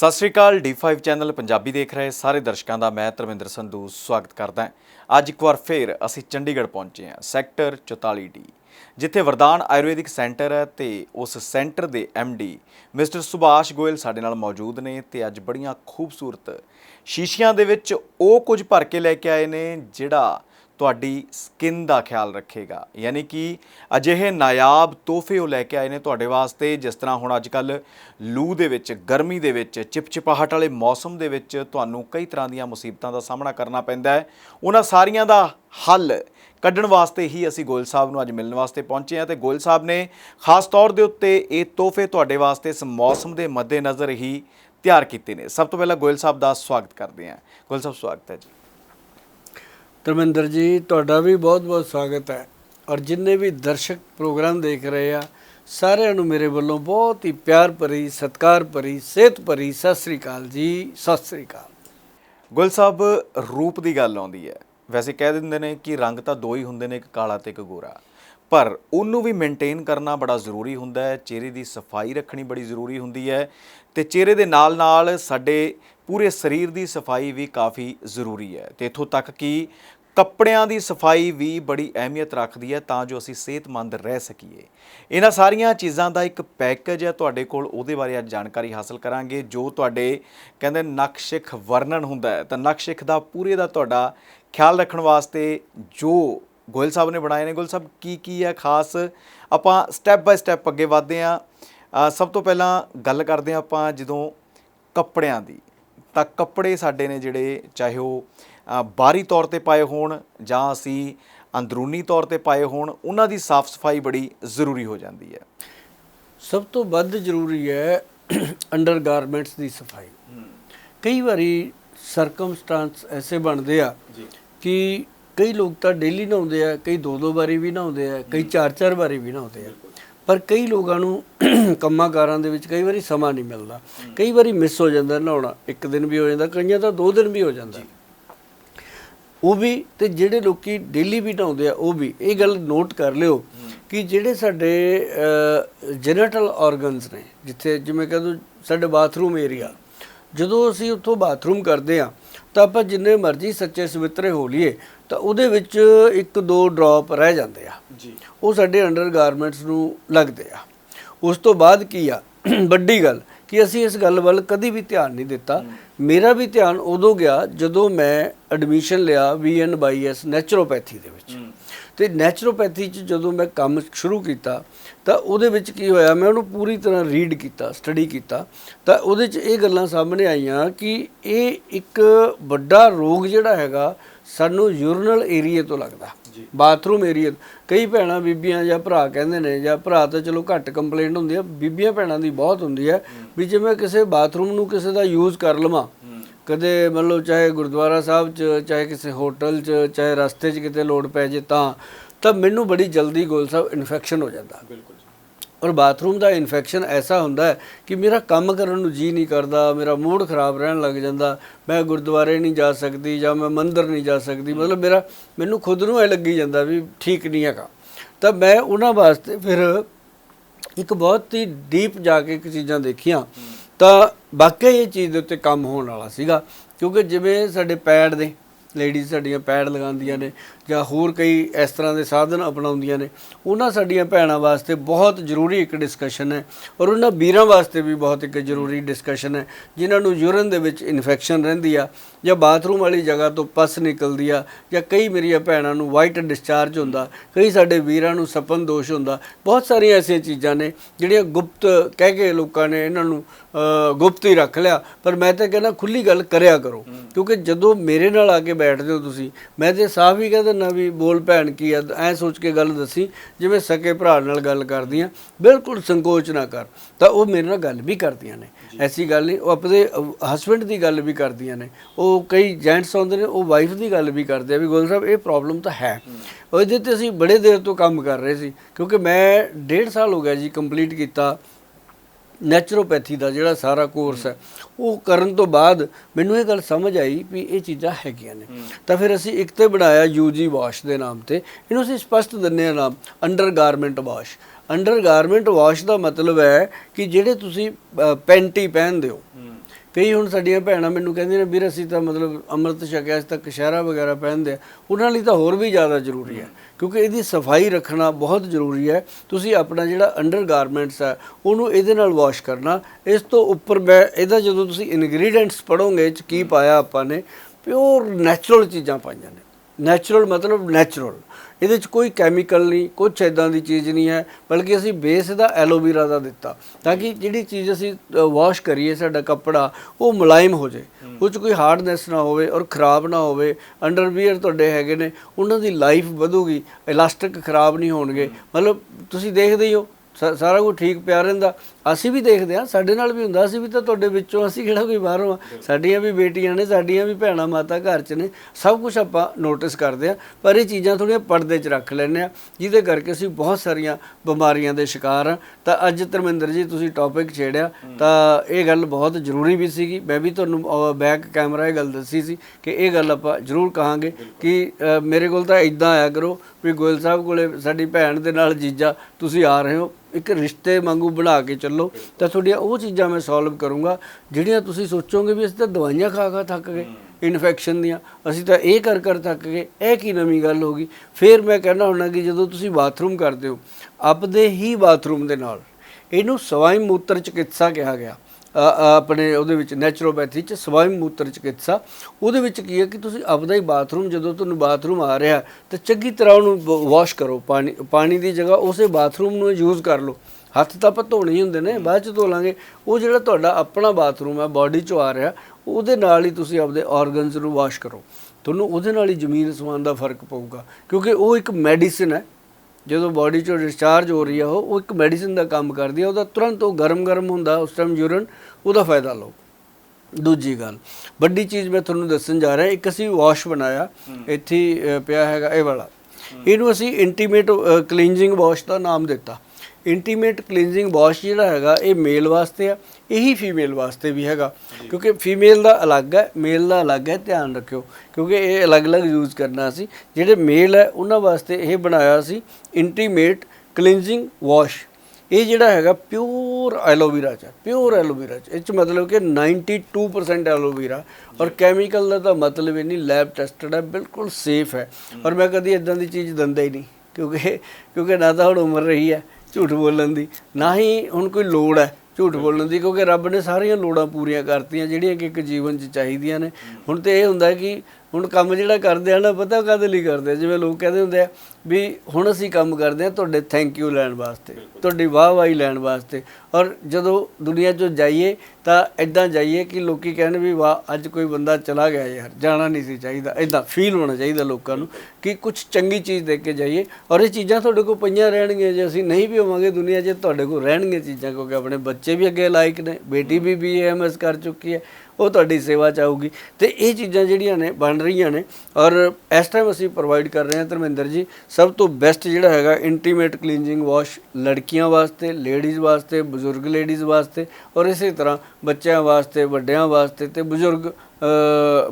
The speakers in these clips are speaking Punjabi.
ਸਤਿ ਸ਼੍ਰੀ ਅਕਾਲ D5 ਚੈਨਲ ਪੰਜਾਬੀ ਦੇਖ ਰਹੇ ਸਾਰੇ ਦਰਸ਼ਕਾਂ ਦਾ, ਮੈਂ ਧਰਮਿੰਦਰ ਸੰਧੂ ਸਵਾਗਤ ਕਰਦਾ ਹਾਂ। ਅੱਜ ਇੱਕ ਵਾਰ ਫੇਰ ਅਸੀਂ ਚੰਡੀਗੜ੍ਹ ਪਹੁੰਚੇ ਹਾਂ, ਸੈਕਟਰ 44D ਜਿੱਥੇ ਵਰਦਾਨ ਆਯੁਰਵੈਦਿਕ ਸੈਂਟਰ ਹੈ ਤੇ ਉਸ ਸੈਂਟਰ ਦੇ MD ਮਿਸਟਰ ਸੁਭਾਸ਼ ਗੋਇਲ ਸਾਡੇ ਨਾਲ ਮੌਜੂਦ ਨੇ ਤੇ ਅੱਜ ਬੜੀਆਂ ਖੂਬਸੂਰਤ ਸ਼ੀਸ਼ੀਆਂ ਦੇ ਵਿੱਚ ਉਹ ਕੁਝ ਭਰ ਕੇ ਲੈ ਕੇ ਆਏ ਨੇ, ਜਿਹੜਾ ਤੁਹਾਡੀ ਸਕਿਨ ਦਾ ਖਿਆਲ ਰੱਖੇਗਾ। ਯਾਨੀ ਕਿ ਅਜਿਹੇ ਨਾਯਾਬ ਤੋਹਫੇ ਉਹ ਲੈ ਕੇ ਆਏ ਨੇ ਤੁਹਾਡੇ ਵਾਸਤੇ, ਜਿਸ ਤਰ੍ਹਾਂ ਹੁਣ ਅੱਜ ਕੱਲ ਲੂ ਦੇ ਵਿੱਚ, ਗਰਮੀ ਦੇ ਵਿੱਚ, ਚਿਪਚਿਪਾਹਟ ਵਾਲੇ ਮੌਸਮ ਦੇ ਵਿੱਚ ਤੁਹਾਨੂੰ ਕਈ ਤਰ੍ਹਾਂ ਦੀਆਂ ਮੁਸੀਬਤਾਂ ਦਾ ਸਾਹਮਣਾ ਕਰਨਾ ਪੈਂਦਾ ਹੈ। ਉਹਨਾਂ ਸਾਰੀਆਂ ਦਾ ਹੱਲ ਕੱਢਣ ਵਾਸਤੇ ਹੀ ਅਸੀਂ ਗੋਇਲ ਸਾਹਿਬ ਨੂੰ ਅੱਜ ਮਿਲਣ ਵਾਸਤੇ ਪਹੁੰਚੇ ਹਾਂ ਤੇ ਗੋਇਲ ਸਾਹਿਬ ਨੇ ਖਾਸ ਤੌਰ ਦੇ ਉੱਤੇ ਇਹ ਤੋਹਫੇ ਤੁਹਾਡੇ ਵਾਸਤੇ ਇਸ ਮੌਸਮ ਦੇ ਮੱਦੇਨਜ਼ਰ ਹੀ ਤਿਆਰ ਕੀਤੇ ਨੇ। ਸਭ ਤੋਂ ਪਹਿਲਾਂ ਗੋਇਲ ਸਾਹਿਬ ਦਾ ਸਵਾਗਤ ਕਰਦੇ ਹਾਂ। ਗੋਇਲ ਸਾਹਿਬ, ਸਵਾਗਤ ਹੈ ਜੀ। ਧਰਮਿੰਦਰ ਜੀ, ਤੁਹਾਡਾ ਵੀ ਬਹੁਤ-ਬਹੁਤ ਸਵਾਗਤ ਹੈ। ਔਰ ਜਿੰਨੇ ਵੀ ਦਰਸ਼ਕ ਪ੍ਰੋਗਰਾਮ ਦੇਖ ਰਹੇ ਆ, ਸਾਰਿਆਂ ਨੂੰ ਮੇਰੇ ਵੱਲੋਂ ਬਹੁਤ ਹੀ ਪਿਆਰ ਭਰੀ, ਸਤਿਕਾਰ ਭਰੀ, ਸਿਹਤ ਭਰੀ ਸਤਿ ਸ੍ਰੀ ਅਕਾਲ ਜੀ, ਸਤਿ ਸ੍ਰੀ ਅਕਾਲ। ਗੁਲ ਸਾਹਿਬ, ਰੂਪ ਦੀ ਗੱਲ ਆਉਂਦੀ ਹੈ। ਵੈਸੇ ਕਹਿ ਦਿੰਦੇ ਨੇ ਕਿ ਰੰਗ ਤਾਂ ਦੋ ਹੀ ਹੁੰਦੇ ਨੇ, ਇੱਕ ਕਾਲਾ ਤੇ ਇੱਕ ਗੋਰਾ। ਪਰ ਉਹਨੂੰ ਵੀ ਮੇਨਟੇਨ ਕਰਨਾ ਬੜਾ ਜ਼ਰੂਰੀ ਹੁੰਦਾ ਹੈ। ਚਿਹਰੇ ਦੀ ਸਫ਼ਾਈ ਰੱਖਣੀ ਬੜੀ ਜ਼ਰੂਰੀ ਹੁੰਦੀ ਹੈ। ਤੇ ਚਿਹਰੇ ਦੇ ਨਾਲ-ਨਾਲ ਸਾਡੇ ਪੂਰੇ ਸਰੀਰ ਦੀ ਸਫ਼ਾਈ ਵੀ ਕਾਫੀ ਜ਼ਰੂਰੀ ਹੈ। ਤੇ ਇਥੋਂ ਤੱਕ ਕਿ ਕੱਪੜਿਆਂ ਦੀ ਸਫ਼ਾਈ ਵੀ ਬੜੀ ਅਹਿਮੀਅਤ ਰੱਖਦੀ ਹੈ ਤਾਂ ਜੋ ਅਸੀਂ ਸਿਹਤਮੰਦ ਰਹਿ ਸਕੀਏ। ਇਹਨਾਂ ਸਾਰੀਆਂ ਚੀਜ਼ਾਂ ਦਾ ਇੱਕ ਪੈਕੇਜ ਹੈ, ਤੁਹਾਡੇ ਕੋਲ ਉਹਦੇ ਬਾਰੇ ਅੱਜ ਜਾਣਕਾਰੀ ਹਾਸਲ ਕਰਾਂਗੇ, ਜੋ ਤੁਹਾਡੇ ਕਹਿੰਦੇ ਨਕਸ਼ਿਖ ਵਰਣਨ ਹੁੰਦਾ ਹੈ। ਤਾਂ ਨਕਸ਼ਿਖ ਦਾ ਪੂਰੇ ਦਾ ਤੁਹਾਡਾ ਖਿਆਲ ਰੱਖਣ ਵਾਸਤੇ ਜੋ ਗੋਇਲ ਸਾਹਿਬ ਨੇ ਬਣਾਏ ਨੇ। ਗੋਇਲ ਸਾਹਿਬ, ਕੀ ਕੀ ਹੈ ਖਾਸ? ਆਪਾਂ ਸਟੈਪ ਬਾਈ ਸਟੈਪ ਅੱਗੇ ਵਧਦੇ ਹਾਂ। ਸਭ ਤੋਂ ਪਹਿਲਾਂ ਗੱਲ ਕਰਦੇ ਹਾਂ ਆਪਾਂ ਜਦੋਂ ਕੱਪੜਿਆਂ ਦੀ। ਤਾਂ ਕੱਪੜੇ ਸਾਡੇ ਨੇ ਜਿਹੜੇ, ਚਾਹੇ ਉਹ ਬਾਹਰੀ ਤੌਰ ਤੇ ਪਾਏ ਹੋਣ ਜਾਂ ਅਸੀਂ ਅੰਦਰੂਨੀ ਤੌਰ ਤੇ ਪਾਏ ਹੋਣ ਉਹਨਾਂ ਦੀ ਸਾਫ਼ ਸਫ਼ਾਈ ਬੜੀ ਜ਼ਰੂਰੀ ਹੋ ਜਾਂਦੀ ਹੈ। ਸਭ ਤੋਂ ਵੱਧ ਜ਼ਰੂਰੀ ਹੈ ਅੰਡਰ ਗਾਰਮੈਂਟਸ ਦੀ ਸਫ਼ਾਈ। ਕਈ ਵਾਰੀ ਸਰਕਮਸਟੈਂਸ ਐਸੇ ਬਣਦੇ ਆ ਕਿ ਕਈ ਲੋਕ ਤਾਂ ਡੇਲੀ ਨਹਾਉਂਦੇ ਆ ਕਈ ਦੋ ਦੋ ਵਾਰੀ ਵੀ ਨਹਾਉਂਦੇ ਆ ਕਈ ਚਾਰ ਚਾਰ ਵਾਰੀ ਵੀ ਨਹਾਉਂਦੇ ਆ। ਪਰ ਕਈ ਲੋਕਾਂ ਨੂੰ ਕੰਮਾਂ ਕਾਰਾਂ ਦੇ ਵਿੱਚ ਕਈ ਵਾਰੀ ਸਮਾਂ ਨਹੀਂ ਮਿਲਦਾ। ਕਈ ਵਾਰੀ ਮਿਸ ਹੋ ਜਾਂਦਾ ਨਹਾਉਣਾ ਇੱਕ ਦਿਨ ਵੀ ਹੋ ਜਾਂਦਾ ਕਈਆਂ ਤਾਂ ਦੋ ਦਿਨ ਵੀ ਹੋ ਜਾਂਦਾ। ਉਹ ਵੀ ਤੇ ਜਿਹੜੇ ਲੋਕੀ ਡੇਲੀ ਵੀ ਨਹਾਉਂਦੇ ਆ ਉਹ ਵੀ। ਇਹ ਗੱਲ ਨੋਟ ਕਰ ਲਿਓ ਕਿ ਜਿਹੜੇ ਸਾਡੇ ਜੈਨੇਟਲ ਆਰਗਨਸ ਨੇ ਜਿੱਥੇ ਜਿਵੇਂ ਕਹਿੰਦੇ ਸਾਡੇ ਬਾਥਰੂਮ ਏਰੀਆ ਜਦੋਂ ਅਸੀਂ ਉੱਥੋਂ ਬਾਥਰੂਮ ਕਰਦੇ ਆ ਤਾਂ ਆਪਾਂ ਜਿੰਨੇ ਮਰਜ਼ੀ ਸੱਚੇ ਸਵਿੱਤਰੇ ਹੋ ਲਈਏ ਤਾਂ ਉਹਦੇ ਵਿੱਚ ਇੱਕ ਦੋ ਡ੍ਰੌਪ ਰਹਿ ਜਾਂਦੇ ਆ। ਜੀ। ਉਹ ਸਾਡੇ ਅੰਡਰ ਗਾਰਮੈਂਟਸ ਨੂੰ ਲੱਗਦੇ ਆ। ਉਸ ਤੋਂ ਬਾਅਦ ਕੀ ਆ? ਵੱਡੀ ਗੱਲ ਕਿ ਅਸੀਂ ਇਸ ਗੱਲ ਵੱਲ ਕਦੀ ਵੀ ਧਿਆਨ ਨਹੀਂ ਦਿੱਤਾ। ਮੇਰਾ ਵੀ ਧਿਆਨ ਉਦੋਂ ਗਿਆ ਜਦੋਂ ਮੈਂ ਐਡਮਿਸ਼ਨ ਲਿਆ ਵੀਐਨ ਬਾਈ ਐਸ ਨੈਚੁਰੋਪੈਥੀ ਦੇ ਵਿੱਚ। ਤੇ ਨੈਚੁਰੋਪੈਥੀ ਚ ਜਦੋਂ ਮੈਂ ਕੰਮ ਸ਼ੁਰੂ ਕੀਤਾ ਤਾਂ ਉਹਦੇ ਵਿੱਚ ਕੀ ਹੋਇਆ ਮੈਂ ਉਹਨੂੰ ਪੂਰੀ ਤਰ੍ਹਾਂ ਰੀਡ ਕੀਤਾ ਸਟੱਡੀ ਕੀਤਾ। ਤਾਂ ਉਹਦੇ ਚ ਇਹ ਗੱਲਾਂ ਸਾਹਮਣੇ ਆਈਆਂ ਕਿ ਇਹ ਇੱਕ ਵੱਡਾ ਰੋਗ ਜਿਹੜਾ ਹੈਗਾ ਸਾਨੂੰ ਯੂਰਨਲ ਏਰੀਆ ਤੋਂ ਲੱਗਦਾ। ਬਾਥਰੂਮ ਏਰੀਆ ਕਈ ਭੈਣਾਂ ਬੀਬੀਆਂ ਜਾਂ ਭਰਾ ਕਹਿੰਦੇ ਨੇ, ਜਾਂ ਭਰਾ ਤਾਂ ਚਲੋ ਘੱਟ ਕੰਪਲੇਂਟ ਹੁੰਦੀ ਹੈ ਬੀਬੀਆਂ ਭੈਣਾਂ ਦੀ ਬਹੁਤ ਹੁੰਦੀ ਹੈ ਵੀ ਜੇ ਮੈਂ ਕਿਸੇ ਬਾਥਰੂਮ ਨੂੰ ਕਿਸੇ ਦਾ ਯੂਜ਼ ਕਰ ਲਵਾਂ, ਕਦੇ ਮੰਨ ਲਓ ਚਾਹੇ ਗੁਰਦੁਆਰਾ ਸਾਹਿਬ 'ਚ, ਚਾਹੇ ਕਿਸੇ ਹੋਟਲ 'ਚ, ਚਾਹੇ ਰਸਤੇ 'ਚ ਕਿਤੇ ਲੋੜ ਪੈ ਜੇ ਤਾਂ ਤਾਂ ਮੈਨੂੰ ਬੜੀ ਜਲਦੀ ਗੋਲ ਸਾਹਿਬ ਇਨਫੈਕਸ਼ਨ ਹੋ ਜਾਂਦਾ। ਬਿਲਕੁਲ। ਔਰ ਬਾਥਰੂਮ ਦਾ ਇਨਫੈਕਸ਼ਨ ਐਸਾ ਹੁੰਦਾ ਹੈ ਕਿ ਮੇਰਾ ਕੰਮ ਕਰਨ ਨੂੰ ਜੀ ਨਹੀਂ ਕਰਦਾ, ਮੇਰਾ ਮੂਡ ਖਰਾਬ ਰਹਿਣ ਲੱਗ ਜਾਂਦਾ, ਮੈਂ ਗੁਰਦੁਆਰੇ ਨਹੀਂ ਜਾ ਸਕਦੀ ਜਾਂ ਮੈਂ ਮੰਦਿਰ ਨਹੀਂ ਜਾ ਸਕਦੀ। ਮਤਲਬ ਮੇਰਾ, ਮੈਨੂੰ ਖੁਦ ਨੂੰ ਇਹ ਲੱਗੀ ਜਾਂਦਾ ਵੀ ਠੀਕ ਨਹੀਂ ਹੈਗਾ। ਤਾਂ ਮੈਂ ਉਹਨਾਂ ਵਾਸਤੇ ਫਿਰ ਇੱਕ ਬਹੁਤ ਹੀ ਡੀਪ ਜਾ ਕੇ ਇੱਕ ਚੀਜ਼ਾਂ ਦੇਖੀਆਂ। ਤਾਂ ਵਾਕਈ ਇਹ ਚੀਜ਼ ਦੇ ਉੱਤੇ ਕੰਮ ਹੋਣ ਵਾਲਾ ਸੀਗਾ, ਕਿਉਂਕਿ ਜਿਵੇਂ ਸਾਡੇ ਪੈਡ ਦੇ ਲੇਡੀਜ਼ ਸਾਡੀਆਂ ਪੈਡ ਲਗਾਉਂਦੀਆਂ ਨੇ ਜਾਂ ਹੋਰ ਕਈ ਇਸ ਤਰ੍ਹਾਂ ਦੇ ਸਾਧਨ ਅਪਣਾਉਂਦੀਆਂ ਨੇ, ਉਹਨਾਂ ਸਾਡੀਆਂ ਭੈਣਾਂ ਵਾਸਤੇ ਬਹੁਤ ਜ਼ਰੂਰੀ ਇੱਕ ਡਿਸਕਸ਼ਨ ਹੈ ਔਰ ਉਹਨਾਂ ਵੀਰਾਂ ਵਾਸਤੇ ਵੀ ਬਹੁਤ ਇੱਕ ਜ਼ਰੂਰੀ ਡਿਸਕਸ਼ਨ ਹੈ, ਜਿਨ੍ਹਾਂ ਨੂੰ ਯੂਰਨ ਦੇ ਵਿੱਚ ਇਨਫੈਕਸ਼ਨ ਰਹਿੰਦੀ ਆ ਜਾਂ ਬਾਥਰੂਮ ਵਾਲੀ ਜਗ੍ਹਾ ਤੋਂ ਪਸ ਨਿਕਲਦੀ ਆ ਜਾਂ ਕਈ ਮੇਰੀਆਂ ਭੈਣਾਂ ਨੂੰ ਵਾਈਟ ਡਿਸਚਾਰਜ ਹੁੰਦਾ, ਕਈ ਸਾਡੇ ਵੀਰਾਂ ਨੂੰ ਸਪਨ ਦੋਸ਼ ਹੁੰਦਾ, ਬਹੁਤ ਸਾਰੀਆਂ ਐਸੀਆਂ ਚੀਜ਼ਾਂ ਨੇ ਜਿਹੜੀਆਂ ਗੁਪਤ ਕਹਿ ਕੇ ਲੋਕਾਂ ਨੇ ਇਹਨਾਂ ਨੂੰ ਗੁਪਤ ਹੀ ਰੱਖ ਲਿਆ। ਪਰ ਮੈਂ ਤਾਂ ਕਹਿੰਦਾ ਖੁੱਲੀ ਗੱਲ ਕਰਿਆ ਕਰੋ। ਕਿਉਂਕਿ ਜਦੋਂ ਮੇਰੇ ਨਾਲ ਆ ਕੇ ਬੈਠਦੇ ਹੋ ਤੁਸੀਂ ਮੈਂ ਤੇ ਸਾਫ਼ ਹੀ ਕਹਿ ਦਿੰਦਾ ਵੀ ਬੋਲ ਭੈਣ ਕੀ ਆ ਐ ਸੋਚ ਕੇ ਗੱਲ ਦੱਸੀ ਜਿਵੇਂ ਸਕੇ ਭਰਾ ਨਾਲ ਗੱਲ ਕਰਦੀਆਂ। ਬਿਲਕੁਲ ਸੰਕੋਚ ਨਾ ਕਰ। ਤਾਂ ਉਹ ਮੇਰੇ ਨਾਲ ਗੱਲ ਵੀ ਕਰਦੀਆਂ ਨੇ। ਐਸੀ ਗੱਲ ਨਹੀਂ ਉਹ ਆਪਣੇ ਹਸਬੰਡ ਦੀ ਗੱਲ ਵੀ ਕਰਦੀਆਂ ਨੇ। ਉਹ ਕਈ ਜੈਂਟਸ ਹੁੰਦੇ ਨੇ ਉਹ ਵਾਈਫ ਦੀ ਗੱਲ ਵੀ ਕਰਦੇ ਆ ਵੀ ਗੋਲ ਸਾਹਿਬ ਇਹ ਪ੍ਰੋਬਲਮ ਤਾਂ ਹੈ। ਉਹਦੇ ਤੇ ਅਸੀਂ ਬੜੇ ਦੇਰ ਤੋਂ ਕੰਮ ਕਰ ਰਹੇ ਸੀ। ਕਿਉਂਕਿ ਮੈਂ ਡੇਢ ਸਾਲ ਹੋ ਗਿਆ ਜੀ ਕੰਪਲੀਟ ਕੀਤਾ। ਨੈਚੁਰੋਪੈਥੀ ਦਾ ਜਿਹੜਾ ਸਾਰਾ ਕੋਰਸ ਹੈ ਉਹ ਕਰਨ ਤੋਂ ਬਾਅਦ ਮੈਨੂੰ ਇਹ ਗੱਲ ਸਮਝ ਆਈ ਵੀ ਇਹ ਚੀਜ਼ਾਂ ਹੈਗੀਆਂ ਨੇ। ਤਾਂ ਫਿਰ ਅਸੀਂ ਇੱਕ ਤੇ ਬਣਾਇਆ ਯੂਜੀ ਵਾਸ਼ ਦੇ ਨਾਮ ਤੇ ਇਹਨੂੰ ਅਸੀਂ ਸਪਸ਼ਟ ਦਿੰਨੇ ਆ ਨਾਮ under garment wash under garment wash ਦਾ ਮਤਲਬ ਹੈ ਕਿ ਜਿਹੜੇ ਤੁਸੀਂ ਪੈਂਟੀ ਪਹਿਨਦੇ ਹੋ ਕਈ ਹੁਣ ਸਾਡੀਆਂ ਭੈਣਾਂ ਮੈਨੂੰ ਕਹਿੰਦੀਆਂ ਨੇ, ਵੀਰ ਅਸੀਂ ਤਾਂ ਮਤਲਬ ਅੰਮ੍ਰਿਤ ਛਕਿਆ ਇਸ ਤਾਂ ਕਸ਼ਹਿਰਾ ਵਗੈਰਾ ਪਹਿਨਦੇ ਆ। ਉਹਨਾਂ ਲਈ ਤਾਂ ਹੋਰ ਵੀ ਜ਼ਿਆਦਾ ਜ਼ਰੂਰੀ ਹੈ, ਕਿਉਂਕਿ ਇਹਦੀ ਸਫ਼ਾਈ ਰੱਖਣਾ ਬਹੁਤ ਜ਼ਰੂਰੀ ਹੈ। ਤੁਸੀਂ ਆਪਣਾ ਜਿਹੜਾ ਅੰਡਰ ਗਾਰਮੈਂਟਸ ਹੈ, ਉਹਨੂੰ ਇਹਦੇ ਨਾਲ ਵਾਸ਼ ਕਰਨਾ। ਇਸ ਤੋਂ ਉੱਪਰ ਮੈਂ ਇਹਦਾ ਜਦੋਂ ਤੁਸੀਂ ਇਨਗਰੀਡੀਐਂਟਸ ਪੜੋਗੇ ਚ ਕੀ ਪਾਇਆ ਆਪਾਂ ਨੇ ਪਿਓਰ ਨੈਚੁਰਲ ਚੀਜ਼ਾਂ ਪਾਈਆਂ ਨੇ। ਨੈਚੁਰਲ ਮਤਲਬ ਨੈਚੁਰਲ ਇਹਦੇ ਚ ਕੋਈ ਕੈਮੀਕਲ ਨਹੀਂ ਕੁਝ ਐਦਾਂ ਦੀ ਚੀਜ਼ ਨਹੀਂ ਹੈ ਬਲਕਿ ਅਸੀਂ ਬੇਸ ਦਾ ਐਲੋਵੀਰਾ ਦਾ ਦਿੱਤਾ ਤਾਂ ਕਿ ਜਿਹੜੀ ਚੀਜ਼ ਅਸੀਂ ਵਾਸ਼ ਕਰੀਏ ਸਾਡਾ ਕੱਪੜਾ ਉਹ ਮੁਲਾਇਮ ਹੋ ਜਾਏ। ਉਹ 'ਚ ਕੋਈ ਹਾਰਡਨੈਸ ਨਾ ਹੋਵੇ ਔਰ ਖਰਾਬ ਨਾ ਹੋਵੇ ਅੰਡਰਵੀਅਰ ਤੁਹਾਡੇ ਹੈਗੇ ਨੇ ਉਹਨਾਂ ਦੀ ਲਾਈਫ ਵਧੂਗੀ ਇਲਾਸਟਿਕ ਖਰਾਬ ਨਹੀਂ ਹੋਣਗੇ। ਮਤਲਬ ਤੁਸੀਂ ਦੇਖਦੇ ਹੀ ਹੋ ਸਾਰਾ ਕੁਝ ਠੀਕ ਪਿਆ ਰਹਿੰਦਾ ਅਸੀਂ ਵੀ ਦੇਖਦੇ ਹਾਂ ਸਾਡੇ ਨਾਲ ਵੀ ਹੁੰਦਾ ਅਸੀਂ ਵੀ ਤਾਂ ਤੁਹਾਡੇ ਵਿੱਚੋਂ ਅਸੀਂ ਕਿਹੜਾ ਕੋਈ ਬਾਹਰੋਂ ਆ। ਸਾਡੀਆਂ ਵੀ ਬੇਟੀਆਂ ਨੇ ਸਾਡੀਆਂ ਵੀ ਭੈਣਾਂ ਮਾਤਾ ਘਰ 'ਚ ਨੇ ਸਭ ਕੁਝ ਆਪਾਂ ਨੋਟਿਸ ਕਰਦੇ ਆ ਪਰ ਇਹ ਚੀਜ਼ਾਂ ਥੋੜ੍ਹੀਆਂ ਪਰਦੇ 'ਚ ਰੱਖ ਲੈਂਦੇ ਆ ਜਿਹਦੇ ਕਰਕੇ ਅਸੀਂ ਬਹੁਤ ਸਾਰੀਆਂ ਬਿਮਾਰੀਆਂ ਦੇ ਸ਼ਿਕਾਰ ਆ ਤਾਂ ਅੱਜ ਧਰਮਿੰਦਰ ਜੀ ਤੁਸੀਂ ਟੌਪਿਕ ਛੇੜਿਆ ਤਾਂ ਇਹ ਗੱਲ ਬਹੁਤ ਜ਼ਰੂਰੀ ਵੀ ਸੀਗੀ। ਮੈਂ ਵੀ ਤੁਹਾਨੂੰ ਬੈਕ ਕੈਮਰਾ ਇਹ ਗੱਲ ਦੱਸੀ ਸੀ ਕਿ ਇਹ ਗੱਲ ਆਪਾਂ ਜ਼ਰੂਰ ਕਹਾਂਗੇ ਕਿ ਮੇਰੇ ਕੋਲ ਤਾਂ ਇਦਾਂ ਆਇਆ ਕਰੋ ਵੀ ਗੋਇਲ ਸਾਹਿਬ ਕੋਲੇ ਸਾਡੀ ਭੈਣ ਦੇ ਨਾਲ ਜੀਜਾ ਤੁਸੀਂ ਆ ਰਹੇ ਹੋ ਇੱਕ ਰਿਸ਼ਤੇ ਵਾਂਗੂ ਬਣਾ ਕੇ ਚੱਲੋ, ਤਾਂ ਤੁਹਾਡੀਆਂ ਉਹ ਚੀਜ਼ਾਂ ਮੈਂ ਸੋਲਵ ਕਰੂੰਗਾ, ਜਿਹੜੀਆਂ ਤੁਸੀਂ ਸੋਚੋਗੇ ਵੀ ਅਸੀਂ ਤਾਂ ਦਵਾਈਆਂ ਖਾ ਖਾ ਥੱਕ ਗਏ ਇਨਫੈਕਸ਼ਨ ਦੀਆਂ, ਅਸੀਂ ਤਾਂ ਇਹ ਕਰ ਕਰ ਥੱਕ ਗਏ, ਇਹ ਕੀ ਨਵੀਂ ਗੱਲ ਹੋ ਗਈ? ਫਿਰ ਮੈਂ ਕਹਿੰਦਾ ਹੁੰਦਾ ਕਿ ਜਦੋਂ ਤੁਸੀਂ ਬਾਥਰੂਮ ਕਰਦੇ ਹੋ, ਆਪਦੇ ਹੀ ਬਾਥਰੂਮ ਦੇ ਨਾਲ, ਇਹਨੂੰ ਸਵਾਈ ਮੂਤਰ ਚਿਕਿਤਸਾ ਕਿਹਾ ਗਿਆ। ਆਪਣੇ ਉਹਦੇ ਵਿੱਚ ਨੈਚੁਰੋਪੈਥੀ ਚ ਸਵਾਈ ਮੂਤਰ ਚਿਕਿਤਸਾ, ਉਹਦੇ ਵਿੱਚ ਕੀ ਹੈ ਕਿ ਤੁਸੀਂ ਆਪਦਾ ਹੀ ਬਾਥਰੂਮ ਜਦੋਂ ਤੁਹਾਨੂੰ ਬਾਥਰੂਮ ਆ ਰਿਹਾ, ਤਾਂ ਚੰਗੀ ਤਰ੍ਹਾਂ ਉਹਨੂੰ ਵਾਸ਼ ਕਰੋ, ਪਾਣੀ ਪਾਣੀ ਦੀ ਜਗ੍ਹਾ ਉਸੇ ਬਾਥਰੂਮ ਨੂੰ ਯੂਜ਼ ਕਰ ਲਓ। ਹੱਥ ਤਾਂ ਆਪਾਂ ਧੋਣੇ ਹੀ ਹੁੰਦੇ ਨੇ ਬਾਅਦ ਚ ਧੋ ਲਾਂਗੇ। ਉਹ ਜਿਹੜਾ ਤੁਹਾਡਾ ਆਪਣਾ ਬਾਥਰੂਮ ਹੈ ਬਾਡੀ ਚੋਂ ਆ ਰਿਹਾ ਉਹਦੇ ਨਾਲ ਹੀ ਤੁਸੀਂ ਆਪਦੇ ਆਰਗਨਸ ਨੂੰ ਵਾਸ਼ ਕਰੋ। ਤੁਹਾਨੂੰ ਉਹਦੇ ਨਾਲ ਹੀ ਜ਼ਮੀਨ ਅਸਮਾਨ ਦਾ ਫ਼ਰਕ ਪਊਗਾ। ਕਿਉਂਕਿ ਉਹ ਇੱਕ ਮੈਡੀਸਿਨ ਹੈ। ਜਦੋਂ ਬਾਡੀ ਚੋਂ ਡਿਸਚਾਰਜ ਹੋ ਰਹੀ ਆ ਉਹ ਉਹ ਇੱਕ ਮੈਡੀਸਿਨ ਦਾ ਕੰਮ ਕਰਦੀ ਆ ਉਹਦਾ ਤੁਰੰਤ ਉਹ ਗਰਮ-ਗਰਮ ਹੁੰਦਾ ਉਸ ਟਾਈਮ ਯੂਰਨ ਉਹਦਾ ਫਾਇਦਾ ਲਓ। ਦੂਜੀ ਗੱਲ ਵੱਡੀ ਚੀਜ਼ ਮੈਂ ਤੁਹਾਨੂੰ ਦੱਸਣ ਜਾ ਰਿਹਾ ਇੱਕ ਅਸੀਂ ਵਾਸ਼ ਬਣਾਇਆ ਇੱਥੇ ਹੀ, ਪਿਆ ਹੈਗਾ ਇਹ ਵਾਲਾ। ਇਹਨੂੰ ਅਸੀਂ ਇੰਟੀਮੇਟ ਕਲੀਨਜ਼ਿੰਗ ਵਾਸ਼ ਦਾ ਨਾਮ ਦਿੱਤਾ। ਇੰਟੀਮੇਟ ਕਲੀਨਜ਼ਿੰਗ ਵਾਸ਼ ਜਿਹੜਾ ਹੈਗਾ ਇਹ ਮੇਲ ਵਾਸਤੇ ਆ ਇਹੀ ਫੀਮੇਲ ਵਾਸਤੇ ਵੀ ਹੈਗਾ। ਕਿਉਂਕਿ ਫੀਮੇਲ ਦਾ ਅਲੱਗ ਹੈ ਮੇਲ ਦਾ ਅਲੱਗ ਹੈ ਧਿਆਨ ਰੱਖਿਓ। ਕਿਉਂਕਿ ਇਹ ਅਲੱਗ-ਅਲੱਗ ਯੂਜ਼ ਕਰਨਾ ਸੀ। ਜਿਹੜੇ ਮੇਲ ਹੈ ਉਹਨਾਂ ਵਾਸਤੇ ਇਹ ਬਣਾਇਆ ਸੀ ਇੰਟੀਮੇਟ ਕਲੀਨਜ਼ਿੰਗ ਵਾਸ਼ ਇਹ ਜਿਹੜਾ ਹੈਗਾ ਪਿਓਰ ਐਲੋਵੀਰਾ ਚ ਪਿਓਰ ਐਲੋਵੀਰਾ ਚ। ਇਹ ਚ ਮਤਲਬ ਕਿ 92% ਐਲੋਵੀਰਾ ਔਰ ਕੈਮੀਕਲ ਦਾ ਤਾਂ ਮਤਲਬ ਹੀ ਨਹੀਂ ਲੈਬ ਟੈਸਟਡ ਹੈ ਬਿਲਕੁਲ ਸੇਫ ਹੈ। ਔਰ ਮੈਂ ਕਦੀ ਇਦਾਂ ਦੀ ਚੀਜ਼ ਦਿੰਦਾ ਹੀ ਨਹੀਂ ਕਿਉਂਕਿ ਕਿਉਂਕਿ ਨਾ ਤਾਂ ਹੁਣ ਉਮਰ ਰਹੀ ਹੈ। ਝੂਠ ਬੋਲਣ ਦੀ। ਨਾ ਹੀ ਹੁਣ ਕੋਈ ਲੋੜ ਹੈ ਝੂਠ ਬੋਲਣ ਦੀ ਕਿਉਂਕਿ ਰੱਬ ਨੇ ਸਾਰੀਆਂ ਲੋੜਾਂ ਪੂਰੀਆਂ ਕਰਤੀਆਂ ਜਿਹੜੀਆਂ ਕਿ ਇੱਕ ਜੀਵਨ 'ਚ ਚਾਹੀਦੀਆਂ ਨੇ। ਹੁਣ ਤੇ ਇਹ ਹੁੰਦਾ ਕਿ ਹੁਣ ਕੰਮ ਜਿਹੜਾ ਕਰਦੇ ਆ ਨਾ, ਪਤਾ ਕਾਹਦੇ ਲਈ ਕਰਦੇ ਜਿਵੇਂ ਲੋਕ ਕਹਿੰਦੇ ਹੁੰਦੇ ਆ ਵੀ ਹੁਣ ਅਸੀਂ ਕੰਮ ਕਰਦੇ ਆ ਤੁਹਾਡੇ ਥੈਂਕ ਯੂ ਲੈਣ ਵਾਸਤੇ, ਤੁਹਾਡੀ ਵਾਹ ਵਾਹੀ ਲੈਣ ਵਾਸਤੇ। ਔਰ ਜਦੋਂ ਦੁਨੀਆ 'ਚੋਂ ਜਾਈਏ ਤਾਂ ਇਦਾਂ ਜਾਈਏ ਕਿ ਲੋਕੀ ਕਹਿਣ ਵੀ ਵਾਹ, ਅੱਜ ਕੋਈ ਬੰਦਾ ਚਲਾ ਗਿਆ ਯਾਰ, ਜਾਣਾ ਨਹੀਂ ਸੀ ਚਾਹੀਦਾ। ਇਦਾਂ ਫੀਲ ਹੋਣਾ ਚਾਹੀਦਾ ਲੋਕਾਂ ਨੂੰ ਕਿ ਕੁਝ ਚੰਗੀ ਚੀਜ਼ ਦੇ ਕੇ ਜਾਈਏ। ਔਰ ਇਹ ਚੀਜ਼ਾਂ ਤੁਹਾਡੇ ਕੋਲ ਪਈਆਂ ਰਹਿਣਗੀਆਂ, ਜੇ ਅਸੀਂ ਨਹੀਂ ਵੀ ਹੋਵਾਂਗੇ ਦੁਨੀਆ 'ਚ ਤੁਹਾਡੇ ਕੋਲ ਰਹਿਣਗੀਆਂ ਚੀਜ਼ਾਂ, ਕਿਉਂਕਿ ਆਪਣੇ ਬੱਚੇ ਵੀ ਅੱਗੇ ਲਾਇਕ ਨੇ, ਬੇਟੀ ਵੀ ਬੀਏਐਮਐਸ ਕਰ ਚੁੱਕੀ ਹੈ। ਉਹ ਤੁਹਾਡੀ ਸੇਵਾ ਚ ਆਊਗੀ। ਤੇ ਇਹ ਚੀਜ਼ਾਂ ਜਿਹੜੀਆਂ ਨੇ ਬਣ ਰਹੀਆਂ ਨੇ ਔਰ ਇਸ ਟਾਈਮ ਅਸੀਂ ਪ੍ਰੋਵਾਈਡ ਕਰ ਰਹੇ ਹਾਂ ਧਰਮਿੰਦਰ ਜੀ ਸਭ ਤੋਂ ਬੈਸਟ ਜਿਹੜਾ ਹੈਗਾ ਇੰਟੀਮੇਟ ਕਲੀਨਜ਼ਿੰਗ ਵਾਸ਼ ਲੜਕੀਆਂ ਵਾਸਤੇ ਲੇਡੀਜ਼ ਵਾਸਤੇ ਬਜ਼ੁਰਗ ਲੇਡੀਜ਼ ਵਾਸਤੇ ਔਰ ਇਸੇ ਤਰ੍ਹਾਂ ਬੱਚਿਆਂ ਵਾਸਤੇ ਵੱਡਿਆਂ ਵਾਸਤੇ ਤੇ ਬਜ਼ੁਰਗ